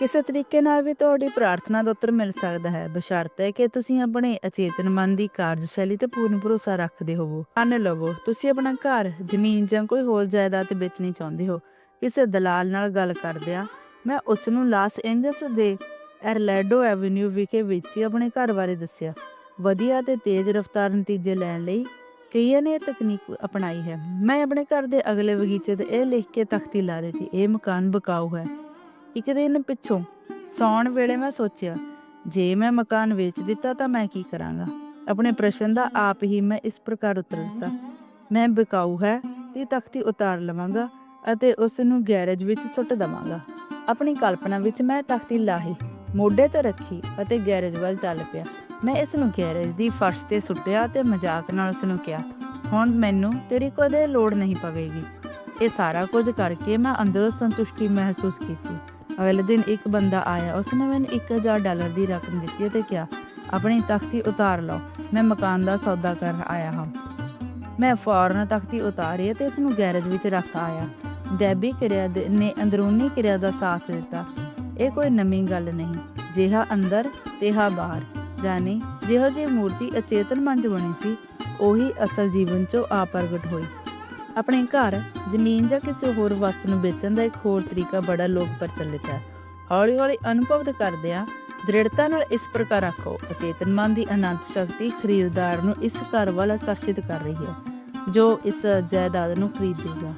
ਕਿਸੇ ਤਰੀਕੇ ਨਾਲ ਵੀ ਤੁਹਾਡੀ ਪ੍ਰਾਰਥਨਾ ਦਾ ਉੱਤਰ ਮਿਲ ਸਕਦਾ ਹੈ। ਬਸ਼ਰਤੇ ਕਿ ਤੁਸੀਂ ਆਪਣੇ ਅਚੇਤਨ ਮਨ ਦੀ ਕਾਰਜਸ਼ੈਲੀ ਤੇ ਪੂਰਨ ਭਰੋਸਾ ਰੱਖਦੇ ਹੋਵੋ। ਅੰਨ ਲਵੋ, ਤੁਸੀਂ ਆਪਣਾ ਘਰ, ਜ਼ਮੀਨ ਜਾਂ ਕੋਈ ਹੋਰ ਜਾਇਦਾਦ ਵੇਚਣੀ ਚਾਹੁੰਦੇ ਹੋ। ਕਿਸੇ ਦਲਾਲ ਨਾਲ ਗੱਲ ਕਰਦਿਆਂ ਮੈਂ ਉਸ ਨੂੰ ਲਾਸ ਐਂਜਲਸ ਦੇ ਐਰਲੈਡੋ ਐਵਨਿਊ ਵਿਖੇ ਵੇਚੀ ਆਪਣੇ ਘਰ ਬਾਰੇ ਦੱਸਿਆ। ਵਧੀਆ ਤੇ ਤੇਜ਼ ਰਫ਼ਤਾਰ ਨਤੀਜੇ ਲੈਣ ਲਈ ਕਈਆਂ ਨੇ ਇਹ ਤਕਨੀਕ ਅਪਣਾਈ ਹੈ। ਮੈਂ ਆਪਣੇ ਘਰ ਦੇ ਅਗਲੇ ਬਗੀਚੇ ਤੇ ਇਹ ਲਿਖ ਕੇ ਤਖਤੀ ਲਾ ਦਿੱਤੀ। ਇਹ ਮਕਾਨ ਬਕਾਊ ਹੈ। ਇੱਕ ਦਿਨ ਪਿੱਛੋਂ ਸੌਣ ਵੇਲੇ ਮੈਂ ਸੋਚਿਆ, ਜੇ ਮੈਂ ਮਕਾਨ ਵੇਚ ਦਿੱਤਾ ਤਾਂ ਮੈਂ ਕੀ ਕਰਾਂਗਾ? ਆਪਣੇ ਪ੍ਰਸ਼ਨ ਦਾ ਆਪ ਹੀ ਮੈਂ ਇਸ ਪ੍ਰਕਾਰ ਉੱਤਰ ਦਿੱਤਾ। ਮੈਂ ਬਕਾਊ ਹੈ ਤੇ ਤਖਤੀ ਉਤਾਰ ਲਵਾਂਗਾ ਅਤੇ ਉਸ ਨੂੰ ਗੈਰੇਜ ਵਿੱਚ ਸੁੱਟ ਦਵਾਂਗਾ। ਆਪਣੀ ਕਲਪਨਾ ਵਿੱਚ ਮੈਂ ਤਖਤੀ ਲਾਹੀ, ਮੋਢੇ ਤੇ ਰੱਖੀ ਅਤੇ ਗੈਰੇਜ ਵੱਲ ਚੱਲ ਪਿਆ। ਮੈਂ ਇਸ ਨੂੰ ਗੈਰੇਜ ਦੀ ਫਰਸ਼ ਤੇ ਸੁੱਟਿਆ ਤੇ ਮਜ਼ਾਕ ਨਾਲ ਉਸ ਨੂੰ ਕਿਹਾ, ਹੁਣ ਮੈਨੂੰ ਤੇਰੀ ਕਦੇ ਲੋੜ ਨਹੀਂ ਪਵੇਗੀ। ਇਹ ਸਾਰਾ ਕੁਝ ਕਰਕੇ ਮੈਂ ਅੰਦਰੋਂ ਸੰਤੁਸ਼ਟੀ ਮਹਿਸੂਸ ਕੀਤੀ। ਅਗਲੇ ਦਿਨ ਇੱਕ ਬੰਦਾ ਆਇਆ ਉਸਨੇ ਮੈਨੂੰ 1000 ਡਾਲਰ ਦੀ ਰਕਮ ਦਿੱਤੀ ਅਤੇ ਕਿਹਾ, ਆਪਣੀ ਤਖਤੀ ਉਤਾਰ ਲਓ, ਮੈਂ ਮਕਾਨ ਦਾ ਸੌਦਾ ਕਰਨ ਆਇਆ ਹਾਂ। ਮੈਂ ਫੌਰਨ ਤਖਤੀ ਉਤਾਰੀ ਅਤੇ ਇਸ ਨੂੰ ਗੈਰੇਜ ਵਿੱਚ ਰੱਖ ਆਇਆ। ਦੈਬੀ ਕਿਰਿਆ ਦੇ- ਨੇ ਅੰਦਰੂਨੀ ਕਿਰਿਆ ਦਾ ਸਾਥ ਦਿੱਤਾ। ਇਹ ਕੋਈ ਨਵੀਂ ਗੱਲ ਨਹੀਂ, ਜਿਹਾ ਅੰਦਰ, ਤੇਹਾ ਬਾਹਰ। ਜਾਨੀ ਜਿਹੋ ਜਿਹੀ ਮੂਰਤੀ ਅਚੇਤਨ ਮਨ 'ਚ ਬਣੀ ਸੀ, ਉਹੀ ਅਸਲ ਜੀਵਨ 'ਚੋਂ ਆ ਪ੍ਰਗਟ ਹੋਈ। ਆਪਣੇ ਘਰ, ਜ਼ਮੀਨ ਜਾਂ ਕਿਸੇ ਹੋਰ ਵਸਤੂ ਨੂੰ ਵੇਚਣ ਦਾ ਇੱਕ ਹੋਰ ਤਰੀਕਾ ਬੜਾ ਲੋਕ ਪ੍ਰਚਲਿਤ ਹੈ। ਹੌਲੀ-ਹੌਲੀ ਅਨੁਭਵ ਕਰਦਿਆਂ ਦ੍ਰਿੜਤਾ ਨਾਲ ਇਸ ਪ੍ਰਕਾਰ ਰੱਖੋ ਅਚੇਤਨ ਮਨ ਦੀ ਅਨੰਤ ਸ਼ਕਤੀ ਖਰੀਦਦਾਰ ਨੂੰ ਇਸ ਘਰ ਵੱਲ ਆਕਰਸ਼ਿਤ ਕਰ ਰਹੀ ਹੈ, ਜੋ ਇਸ ਜਾਇਦਾਦ ਨੂੰ ਖਰੀਦੇਗਾ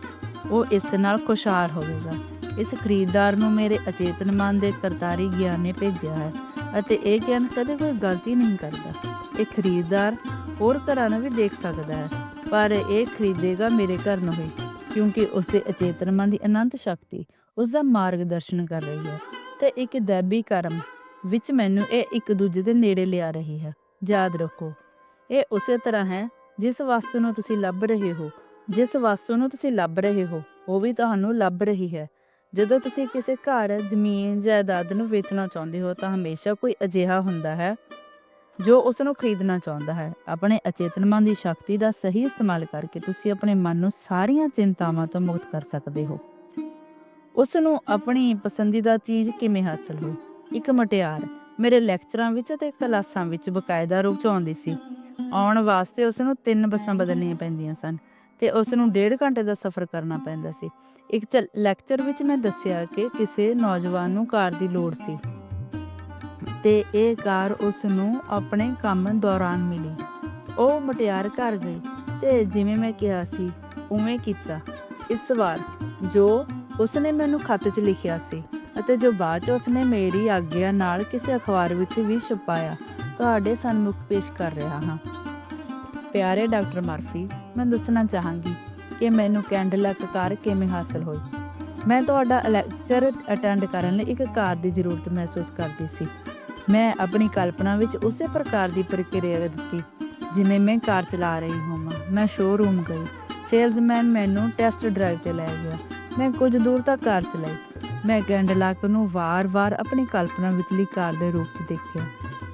ਉਹ ਇਸ ਨਾਲ ਖੁਸ਼ਹਾਲ ਹੋਵੇਗਾ। ਇਸ ਖਰੀਦਦਾਰ ਨੂੰ ਮੇਰੇ ਅਚੇਤਨ ਮਨ ਦੇ ਕਰਤਾਰੀ ਗਿਆਨ ਨੇ ਭੇਜਿਆ ਹੈ ਅਤੇ ਇਹ ਗਿਆਨ ਕਦੇ ਕੋਈ ਗਲਤੀ ਨਹੀਂ ਕਰਦਾ। ਇਹ ਖਰੀਦਦਾਰ ਹੋਰ ਘਰਾਂ ਨੂੰ ਵੀ ਦੇਖ ਸਕਦਾ ਹੈ। ਪਰ ਇਹ ਖਰੀਦੇਗਾ ਮੇਰੇ ਘਰ ਨੂੰ ਹੀ, ਕਿਉਂਕਿ ਉਸ ਦੇ ਅਚੇਤਨ ਮਨ ਦੀ ਅਨੰਤ ਸ਼ਕਤੀ ਉਸ ਦਾ ਮਾਰਗਦਰਸ਼ਨ ਕਰ ਰਹੀ ਹੈ ਤੇ ਇੱਕ ਦੈਬੀ ਕਰਮ ਵਿੱਚ ਮੈਨੂੰ ਇਹ ਇੱਕ ਦੂਜੇ ਦੇ ਨੇੜੇ ਲਿਆ ਰਹੀ ਹੈ। ਯਾਦ ਰੱਖੋ, ਇਹ ਉਸੇ ਤਰ੍ਹਾਂ ਹੈ ਜਿਸ ਵਸਤੂ ਨੂੰ ਤੁਸੀਂ ਲੱਭ ਰਹੇ ਹੋ, ਜਿਸ ਵਸਤੂ ਨੂੰ ਤੁਸੀਂ ਲੱਭ ਰਹੇ ਹੋ, ਉਹ ਵੀ ਤੁਹਾਨੂੰ ਲੱਭ ਰਹੀ ਹੈ। ਜਦੋਂ ਤੁਸੀਂ ਕਿਸੇ ਘਰ, ਜ਼ਮੀਨ, ਜਾਇਦਾਦ ਨੂੰ ਵੇਚਣਾ ਚਾਹੁੰਦੇ ਹੋ ਤਾਂ ਹਮੇਸ਼ਾ ਕੋਈ ਅਜਿਹਾ ਹੁੰਦਾ ਹੈ ਜੋ ਉਸ ਨੂੰ ਖਰੀਦਣਾ ਚਾਹੁੰਦਾ ਹੈ, ਆਪਣੇ ਅਚੇਤਨ ਮਨ ਦੀ ਸ਼ਕਤੀ ਦਾ ਸਹੀ ਇਸਤੇਮਾਲ ਕਰਕੇ ਤੁਸੀਂ ਆਪਣੇ ਮਨ ਨੂੰ ਸਾਰੀਆਂ ਚਿੰਤਾਵਾਂ ਤੋਂ ਮੁਕਤ ਕਰ ਸਕਦੇ ਹੋ। ਉਸ ਨੂੰ ਆਪਣੀ ਪਸੰਦੀਦਾ ਚੀਜ਼ ਕਿਵੇਂ ਹਾਸਲ ਹੋਈ? ਇੱਕ ਮਟਿਆਰ ਮੇਰੇ ਲੈਕਚਰਾਂ ਵਿੱਚ ਅਤੇ ਕਲਾਸਾਂ ਵਿੱਚ ਬਕਾਇਦਾ ਰੂਪ ਚ ਆਉਂਦੀ ਸੀ। ਆਉਣ ਵਾਸਤੇ ਉਸ ਨੂੰ ਤਿੰਨ ਬੱਸਾਂ ਬਦਲਣੀਆਂ ਪੈਂਦੀਆਂ ਸਨ ਤੇ ਉਸ ਨੂੰ ਡੇਢ ਘੰਟੇ ਦਾ ਸਫ਼ਰ ਕਰਨਾ ਪੈਂਦਾ ਸੀ। ਇੱਕ ਚ- ਲੈਕਚਰ ਵਿੱਚ ਮੈਂ ਦੱਸਿਆ ਕਿ ਕਿਸੇ ਨੌਜਵਾਨ ਨੂੰ ਕਾਰ ਦੀ ਲੋੜ ਸੀ। ਤੇ ਇਹ ਕਾਰ ਉਸ ਨੂੰ ਆਪਣੇ ਕੰਮ ਦੌਰਾਨ ਮਿਲੀ। ਉਹ ਮਟਿਆਰ ਘਰ ਗਈ ਤੇ ਜਿਵੇਂ ਮੈਂ ਕਿਹਾ ਸੀ, ਉਵੇਂ ਕੀਤਾ। ਇਸ ਵਾਰ ਜੋ ਉਸਨੇ ਮੈਨੂੰ ਖਤ 'ਚ ਲਿਖਿਆ ਸੀ ਅਤੇ ਜੋ ਬਾਅਦ 'ਚ ਉਸਨੇ ਮੇਰੀ ਆਗਿਆ ਨਾਲ ਕਿਸੇ ਅਖਬਾਰ ਵਿੱਚ ਵੀ ਛਪਾਇਆ, ਤੁਹਾਡੇ ਸਨਮੁਖ ਪੇਸ਼ ਕਰ ਰਿਹਾ ਹਾਂ। ਪਿਆਰੇ ਡਾਕਟਰ ਮਰਫੀ, ਮੈਂ ਦੱਸਣਾ ਚਾਹਾਂਗੀ ਕਿ ਮੈਨੂੰ ਕੈਂਡਲਕ ਕਾਰ ਕਿਵੇਂ ਹਾਸਲ ਹੋਈ। ਮੈਂ ਤੁਹਾਡਾ ਲੈਕਚਰ ਅਟੈਂਡ ਕਰਨ ਲਈ ਇੱਕ ਕਾਰ ਦੀ ਜ਼ਰੂਰਤ ਮਹਿਸੂਸ ਕਰਦੀ ਸੀ। ਮੈਂ ਆਪਣੀ ਕਲਪਨਾ ਵਿੱਚ ਉਸੇ ਪ੍ਰਕਾਰ ਦੀ ਪ੍ਰਕਿਰਿਆ ਦਿੱਤੀ, ਜਿਵੇਂ ਮੈਂ ਕਾਰ ਚਲਾ ਰਹੀ ਹੋਵਾਂ। ਮੈਂ ਸ਼ੋਰੂਮ ਗਈ। ਸੇਲਜ਼ਮੈਨ ਮੈਨੂੰ ਟੈਸਟ ਡਰਾਈਵ ਤੇ ਲੈ ਗਿਆ। ਮੈਂ ਕੁਝ ਦੂਰ ਤੱਕ ਕਾਰ ਚਲਾਈ। ਮੈਂ ਕੈਂਡਲਾਕ ਨੂੰ ਵਾਰ-ਵਾਰ ਆਪਣੀ ਕਲਪਨਾ ਵਿਚਲੀ ਕਾਰ ਦੇ ਰੂਪ 'ਚ ਦੇਖਿਆ।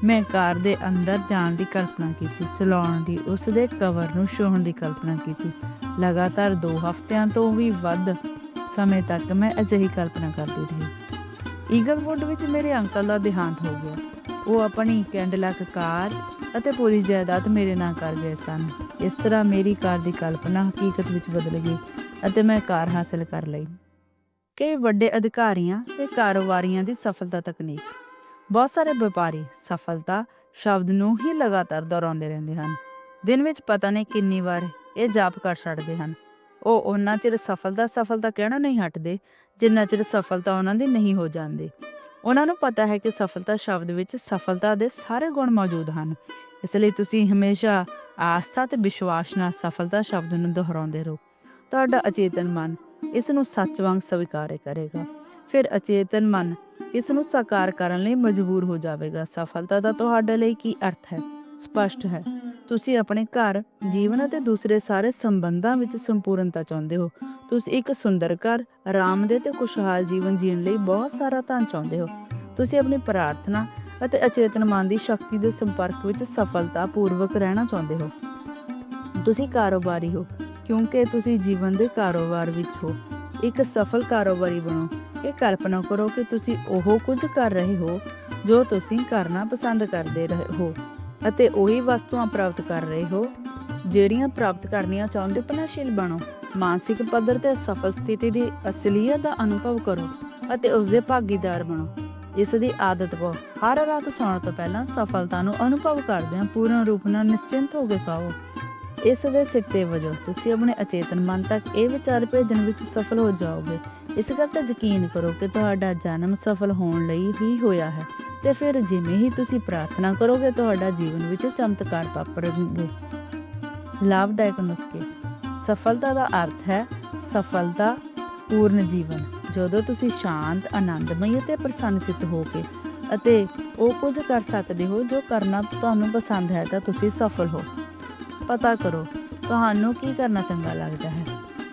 ਮੈਂ ਕਾਰ ਦੇ ਅੰਦਰ ਜਾਣ ਦੀ ਕਲਪਨਾ ਕੀਤੀ, ਚਲਾਉਣ ਦੀ ਉਸ ਦੇ ਕਵਰ ਨੂੰ ਛੂਹਣ ਦੀ ਕਲਪਨਾ ਕੀਤੀ। ਲਗਾਤਾਰ 2 ਹਫ਼ਤਿਆਂ ਤੋਂ ਵੀ ਵੱਧ ਸਮੇਂ ਤੱਕ ਮੈਂ ਅਜਿਹੀ ਕਲਪਨਾ ਕਰਦੀ ਰਹੀ। ਈਗਲਵੁੱਡ ਵਿੱਚ ਮੇਰੇ ਅੰਕਲ ਦਾ ਦੇਹਾਂਤ ਹੋ ਗਿਆ। ਉਹ ਆਪਣੀ ਕੈਂਡਲਕ ਕਾਰ ਅਤੇ ਪੂਰੀ ਜਾਇਦਾਦ ਮੇਰੇ ਨਾਂ ਕਰ ਗਏ ਸਨ। ਇਸ ਤਰ੍ਹਾਂ ਮੇਰੀ ਕਾਰ ਦੀ ਕਲਪਨਾ ਹਕੀਕਤ ਵਿੱਚ ਬਦਲ ਗਈ ਅਤੇ ਮੈਂ ਕਾਰ ਹਾਸਲ ਕਰ ਲਈ। ਕਈ ਵੱਡੇ ਅਧਿਕਾਰੀਆਂ ਤੇ ਕਾਰੋਬਾਰੀਆਂ ਦੀ ਸਫਲਤਾ ਤਕਨੀਕ। ਬਹੁਤ ਸਾਰੇ ਵਪਾਰੀ ਸਫਲਤਾ ਸ਼ਬਦ ਨੂੰ ਹੀ ਲਗਾਤਾਰ ਦੁਹਰਾਉਂਦੇ ਰਹਿੰਦੇ ਹਨ। ਦਿਨ ਵਿੱਚ ਪਤਾ ਨਹੀਂ ਕਿੰਨੀ ਵਾਰ ਇਹ ਜਾਪ ਕਰ ਛੱਡਦੇ ਹਨ। ਉਹ ਉਹਨਾਂ ਚਿਰ ਸਫਲਤਾ ਸਫਲਤਾ ਕਹਿਣਾ ਨਹੀਂ ਹਟਦੇ ਜਿੰਨਾ ਚਿਰ ਸਫਲਤਾ ਉਹਨਾਂ ਦੀ ਨਹੀਂ ਹੋ ਜਾਂਦੀ। ਉਹਨਾਂ ਨੂੰ ਪਤਾ ਹੈ ਕਿ ਸਫਲਤਾ ਸ਼ਬਦ ਵਿੱਚ ਸਫਲਤਾ ਦੇ ਸਾਰੇ ਗੁਣ ਮੌਜੂਦ ਹਨ। ਇਸ ਲਈ ਤੁਸੀਂ ਹਮੇਸ਼ਾ ਆਸਥਾ ਤੇ ਵਿਸ਼ਵਾਸ ਨਾਲ ਸਫਲਤਾ ਸ਼ਬਦ ਨੂੰ ਦੁਹਰਾਉਂਦੇ ਰਹੋ। ਤੁਹਾਡਾ ਅਚੇਤਨ ਮਨ ਇਸ ਨੂੰ ਸੱਚ ਵਾਂਗ ਸਵੀਕਾਰ ਕਰੇਗਾ। ਫਿਰ ਅਚੇਤਨ ਮਨ ਇਸ ਨੂੰ ਸਾਕਾਰ ਕਰਨ ਲਈ ਮਜਬੂਰ ਹੋ ਜਾਵੇਗਾ। ਸਫਲਤਾ ਦਾ ਤੁਹਾਡੇ ਲਈ ਕੀ ਅਰਥ ਹੈ? ਸਪਸ਼ਟ ਹੈ। ਤੁਸੀਂ ਆਪਣੇ ਘਰ, ਜੀਵਨ ਅਤੇ ਦੂਸਰੇ ਸਾਰੇ ਸੰਬੰਧਾਂ ਵਿੱਚ ਸੰਪੂਰਨਤਾ ਚਾਹੁੰਦੇ ਹੋ। ਤੁਸੀਂ ਇੱਕ ਸੁੰਦਰ ਘਰ ਆਰਾਮਦੇਹ ਤੇ ਖੁਸ਼ਹਾਲ ਜੀਵਨ ਜੀਣ ਲਈ ਬਹੁਤ ਸਾਰਾ ਧਨ ਚਾਹੁੰਦੇ ਹੋ। ਤੁਸੀਂ ਆਪਣੀ ਪ੍ਰਾਰਥਨਾ ਅਤੇ ਅਚੇਤਨ ਮਨ ਦੀ ਸ਼ਕਤੀ ਦੇ ਸੰਪਰਕ ਵਿੱਚ ਸਫਲਤਾ ਰਹਿਣਾ ਚਾਹੁੰਦੇ ਹੋ। ਤੁਸੀਂ ਕਾਰੋਬਾਰੀ ਹੋ, ਕਿਉਂਕਿ ਤੁਸੀਂ ਜੀਵਨ ਦੇ ਕਾਰੋਬਾਰ ਵਿੱਚ ਹੋ। ਇੱਕ ਸਫਲ ਕਾਰੋਬਾਰੀ ਬਣੋ। ਇਹ ਕਲਪਨਾ ਕਰੋ ਕਿ ਤੁਸੀਂ ਉਹ ਕੁਝ ਕਰ ਰਹੇ ਹੋ ਜੋ ਤੁਸੀਂ ਕਰਨਾ ਪਸੰਦ ਕਰਦੇ ਰਹੇ ਹੋ। ਅਤੇ ਉਹੀ ਵਸਤੂਆਂ ਪ੍ਰਾਪਤ ਕਰ ਰਹੇ ਹੋ, ਜਿਹੜੀਆਂ ਪ੍ਰਾਪਤ ਕਰਨੀਆਂ ਚਾਹੁੰਦੇ ਪਨਾਸ਼ੀਲ ਬਣੋ। ਮਾਨਸਿਕ ਪੱਧਰ ਤੇ ਸਫਲ ਸਥਿਤੀ ਦੀ ਅਸਲੀਅਤ ਦਾ ਅਨੁਭਵ ਕਰੋ ਅਤੇ ਉਸ ਦੇ ਭਾਗੀਦਾਰ ਬਣੋ। ਇਸ ਦੀ ਆਦਤ ਪਾਓ। ਹਰ ਰਾਤ ਸੌਣ ਤੋਂ ਪਹਿਲਾਂ ਸਫਲਤਾ ਨੂੰ ਅਨੁਭਵ ਕਰਦਿਆਂ ਪੂਰਨ ਰੂਪ ਨਾਲ ਨਿਸ਼ਚਿੰਤ ਹੋ ਕੇ ਸੌਓ। ਇਸ ਦੇ ਸਿੱਟੇ ਵਜੋਂ ਤੁਸੀਂ ਆਪਣੇ ਅਚੇਤਨ ਮਨ ਤੱਕ ਇਹ ਵਿਚਾਰ ਭੇਜਣ ਵਿੱਚ ਸਫਲ ਹੋ ਜਾਓਗੇ। ਇਸ ਗੱਲ ਤੇ ਯਕੀਨ ਕਰੋ ਕਿ ਤੁਹਾਡਾ ਜਨਮ ਸਫਲ ਹੋਣ ਲਈ ਹੀ ਹੋਇਆ ਹੈ। ਤੇ ਫਿਰ ਜਿਵੇਂ ਹੀ ਤੁਸੀਂ ਪ੍ਰਾਰਥਨਾ ਕਰੋਗੇ, ਤੁਹਾਡਾ ਜੀਵਨ ਵਿੱਚ ਚਮਤਕਾਰ ਵਾਪਰਨਗੇ। ਲਾਭਦਾਇਕ ਨੁਸਖੇ। ਸਫਲਤਾ ਦਾ ਅਰਥ ਹੈ ਸਫਲਤਾ, ਪੂਰਨ ਜੀਵਨ। ਜਦੋਂ ਤੁਸੀਂ ਸ਼ਾਂਤ, ਆਨੰਦਮਈ ਅਤੇ ਪ੍ਰਸੰਨਚਿਤ ਹੋ ਕੇ ਅਤੇ ਉਹ ਕੁਝ ਕਰ ਸਕਦੇ ਹੋ ਜੋ ਕਰਨਾ ਤੁਹਾਨੂੰ ਪਸੰਦ ਹੈ, ਤਾਂ ਤੁਸੀਂ ਸਫਲ ਹੋ। ਪਤਾ ਕਰੋ, ਤੁਹਾਨੂੰ ਕੀ ਕਰਨਾ ਚੰਗਾ ਲੱਗਦਾ ਹੈ।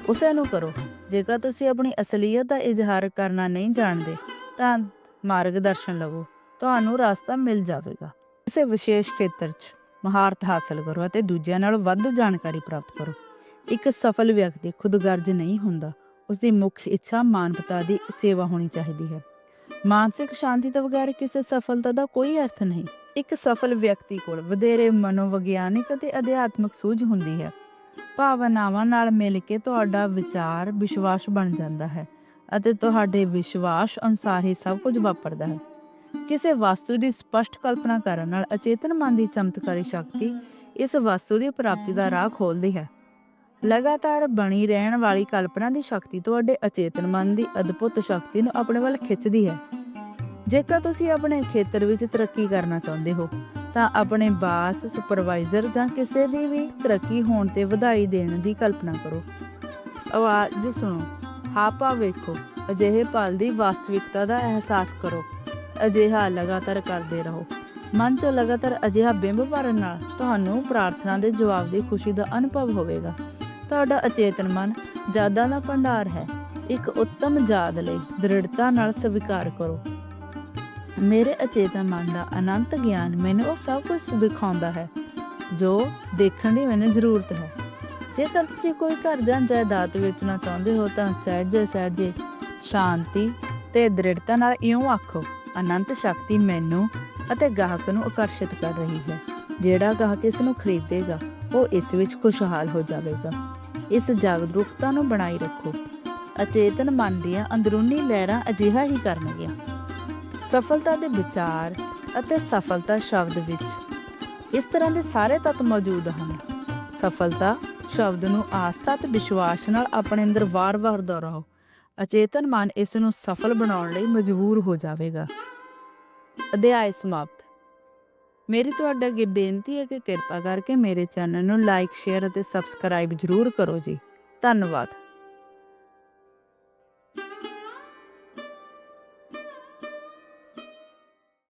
ਉਸੇ ਨੂੰ ਕਰੋ। ਜੇਕਰ ਤੁਸੀਂ ਆਪਣੀ ਅਸਲੀਅਤ ਦਾ ਇਜ਼ਹਾਰ ਕਰਨਾ ਨਹੀਂ ਜਾਣਦੇ, ਤਾਂ ਮਾਰਗਦਰਸ਼ਨ ਲਵੋ। ਤੁਹਾਨੂੰ ਰਸਤਾ ਮਿਲ ਜਾਵੇਗਾ। ਕਿਸੇ ਵਿਸ਼ੇਸ਼ ਖੇਤਰ 'ਚ ਮਹਾਰਤ ਹਾਸਲ ਕਰੋ ਅਤੇ ਦੂਜਿਆਂ ਨਾਲ ਵੱਧ ਜਾਣਕਾਰੀ ਪ੍ਰਾਪਤ ਕਰੋ। ਇੱਕ ਸਫਲ ਵਿਅਕਤੀ ਖੁਦਗਰਜ਼ ਨਹੀਂ ਹੁੰਦਾ। ਉਸ ਦੀ ਮੁੱਖ ਇੱਛਾ ਮਾਨਵਤਾ ਦੀ ਸੇਵਾ ਹੋਣੀ ਚਾਹੀਦੀ ਹੈ। ਮਾਨਸਿਕ ਸ਼ਾਂਤੀ ਤੋਂ ਬਗੈਰ ਕਿਸੇ ਸਫਲਤਾ ਦਾ ਕੋਈ ਅਰਥ ਨਹੀਂ। ਇੱਕ ਸਫਲ ਵਿਅਕਤੀ ਕੋਲ ਵਧੇਰੇ ਮਨੋਵਿਗਿਆਨਿਕ ਅਤੇ ਅਧਿਆਤਮਿਕ ਸੂਝ ਹੁੰਦੀ ਹੈ। ਭਾਵਨਾਵਾਂ ਨਾਲ ਮਿਲ ਕੇ ਤੁਹਾਡਾ ਵਿਚਾਰ ਵਿਸ਼ਵਾਸ ਬਣ ਜਾਂਦਾ ਹੈ ਅਤੇ ਤੁਹਾਡੇ ਵਿਸ਼ਵਾਸ ਅਨੁਸਾਰ ਹੀ ਸਭ ਕੁਝ ਵਾਪਰਦਾ ਹੈ। ਕਿਸੇ ਵਸਤੂ ਦੀ ਸਪਸ਼ਟ ਕਲਪਨਾ ਕਰਨ ਨਾਲ ਅਚੇਤਨ ਮਨ ਦੀ ਚਮਤਕਾਰੀ ਸ਼ਕਤੀ ਇਸ ਵਸਤੂ ਦੀ ਪ੍ਰਾਪਤੀ ਦਾ ਰਾਹ ਖੋਲਦੀ ਹੈ। ਲਗਾਤਾਰ ਬਣੀ ਰਹਿਣ ਵਾਲੀ ਕਲਪਨਾ ਦੀ ਸ਼ਕਤੀ ਤੁਹਾਡੇ ਅਚੇਤਨ ਮਨ ਦੀ ਅਦਭੁਤ ਸ਼ਕਤੀ ਨੂੰ ਆਪਣੇ ਵੱਲ ਖਿੱਚਦੀ ਹੈ। ਜੇਕਰ ਤੁਸੀਂ ਆਪਣੇ ਖੇਤਰ ਵਿੱਚ ਤਰੱਕੀ ਕਰਨਾ ਚਾਹੁੰਦੇ ਹੋ, ਤਾਂ ਆਪਣੇ ਬਾਸ, ਸੁਪਰਵਾਈਜ਼ਰ ਜਾਂ ਕਿਸੇ ਦੀ ਵੀ ਤਰੱਕੀ ਹੋਣ ਤੇ ਵਧਾਈ ਦੇਣ ਦੀ ਕਲਪਨਾ ਕਰੋ। ਆਵਾਜ਼ ਸੁਣੋ। ਹਾਪਾ ਵੇਖੋ। ਅਜਿਹੇ ਪਲ ਦੀ ਵਾਸਤਵਿਕਤਾ ਦਾ ਅਹਿਸਾਸ ਕਰੋ। ਅਜਿਹਾ ਲਗਾਤਾਰ ਕਰਦੇ ਰਹੋ। ਮਨ ਚੋਂ ਲਗਾਤਾਰ ਅਜਿਹਾ ਬਿੰਬ ਭਰਨ ਨਾਲ ਤੁਹਾਨੂੰ ਪ੍ਰਾਰਥਨਾ ਦੇ ਜਵਾਬ ਦੀ ਖੁਸ਼ੀ ਦਾ ਅਨੁਭਵ ਹੋਵੇਗਾ। ਤੁਹਾਡਾ ਅਚੇਤਨ ਮਨ ਯਾਦਾਂ ਦਾ ਭੰਡਾਰ ਹੈ। ਇੱਕ ਉੱਤਮ ਯਾਦ ਲਈ ਦ੍ਰਿੜਤਾ ਨਾਲ ਸਵੀਕਾਰ ਕਰੋ। ਮੇਰੇ ਅਚੇਤਨ ਮਨ ਦਾ ਅਨੰਤ ਗਿਆਨ ਮੈਨੂੰ ਉਹ ਸਭ ਕੁਝ ਦਿਖਾਉਂਦਾ ਹੈ, ਜੋ ਦੇਖਣ ਦੀ ਮੈਨੂੰ ਜ਼ਰੂਰਤ ਹੈ। ਜੇਕਰ ਤੁਸੀਂ ਕੋਈ ਘਰ ਜਾਂ ਜਾਇਦਾਦ ਵੇਚਣਾ ਚਾਹੁੰਦੇ ਹੋ ਤਾਂ ਸਹਿਜੇ ਸਹਿਜੇ ਸ਼ਾਂਤੀ ਤੇ ਦ੍ਰਿੜਤਾ ਨਾਲ ਇਉਂ ਆਖੋ ਅਨੰਤ ਸ਼ਕਤੀ ਮੈਨੂੰ ਅਤੇ ਗਾਹਕ ਨੂੰ ਆਕਰਸ਼ਿਤ ਕਰ ਰਹੀ ਹੈ। ਜਿਹੜਾ ਗਾਹਕ ਇਸ ਨੂੰ ਖਰੀਦੇਗਾ, ਉਹ ਇਸ ਵਿੱਚ ਖੁਸ਼ਹਾਲ ਹੋ ਜਾਵੇਗਾ। ਇਸ ਜਾਗਰੂਕਤਾ ਨੂੰ ਬਣਾਈ ਰੱਖੋ। ਅਚੇਤਨ ਮਨ ਦੀਆਂ ਅੰਦਰੂਨੀ ਲਹਿਰਾਂ ਅਜਿਹਾ ਹੀ ਕਰਨਗੀਆਂ। ਸਫਲਤਾ ਦੇ ਵਿਚਾਰ ਅਤੇ ਸਫਲਤਾ ਸ਼ਬਦ ਵਿੱਚ। ਇਸ ਤਰ੍ਹਾਂ ਦੇ ਸਾਰੇ ਤੱਤ ਮੌਜੂਦ ਹਨ। ਸਫਲਤਾ ਸ਼ਬਦ ਨੂੰ ਆਸਥਾ ਤੇ ਵਿਸ਼ਵਾਸ ਨਾਲ ਆਪਣੇ ਅੰਦਰ ਵਾਰ-ਵਾਰ ਦੁਹਰਾਓ। ਅਚੇਤਨ ਮਨ ਇਸ ਨੂੰ ਸਫਲ ਬਣਾਉਣ ਲਈ ਮਜਬੂਰ ਹੋ ਜਾਵੇਗਾ। ਅਧਿਆਇ ਸਮਾਪਤ। ਮੇਰੀ ਤੁਹਾਡੇ ਅੱਗੇ ਬੇਨਤੀ ਹੈ ਕਿ ਕਿਰਪਾ ਕਰਕੇ ਮੇਰੇ ਚੈਨਲ ਨੂੰ ਲਾਈਕ ਸ਼ੇਅਰ ਅਤੇ ਸਬਸਕ੍ਰਾਈਬ ਜ਼ਰੂਰ ਕਰੋ ਜੀ। ਧੰਨਵਾਦ।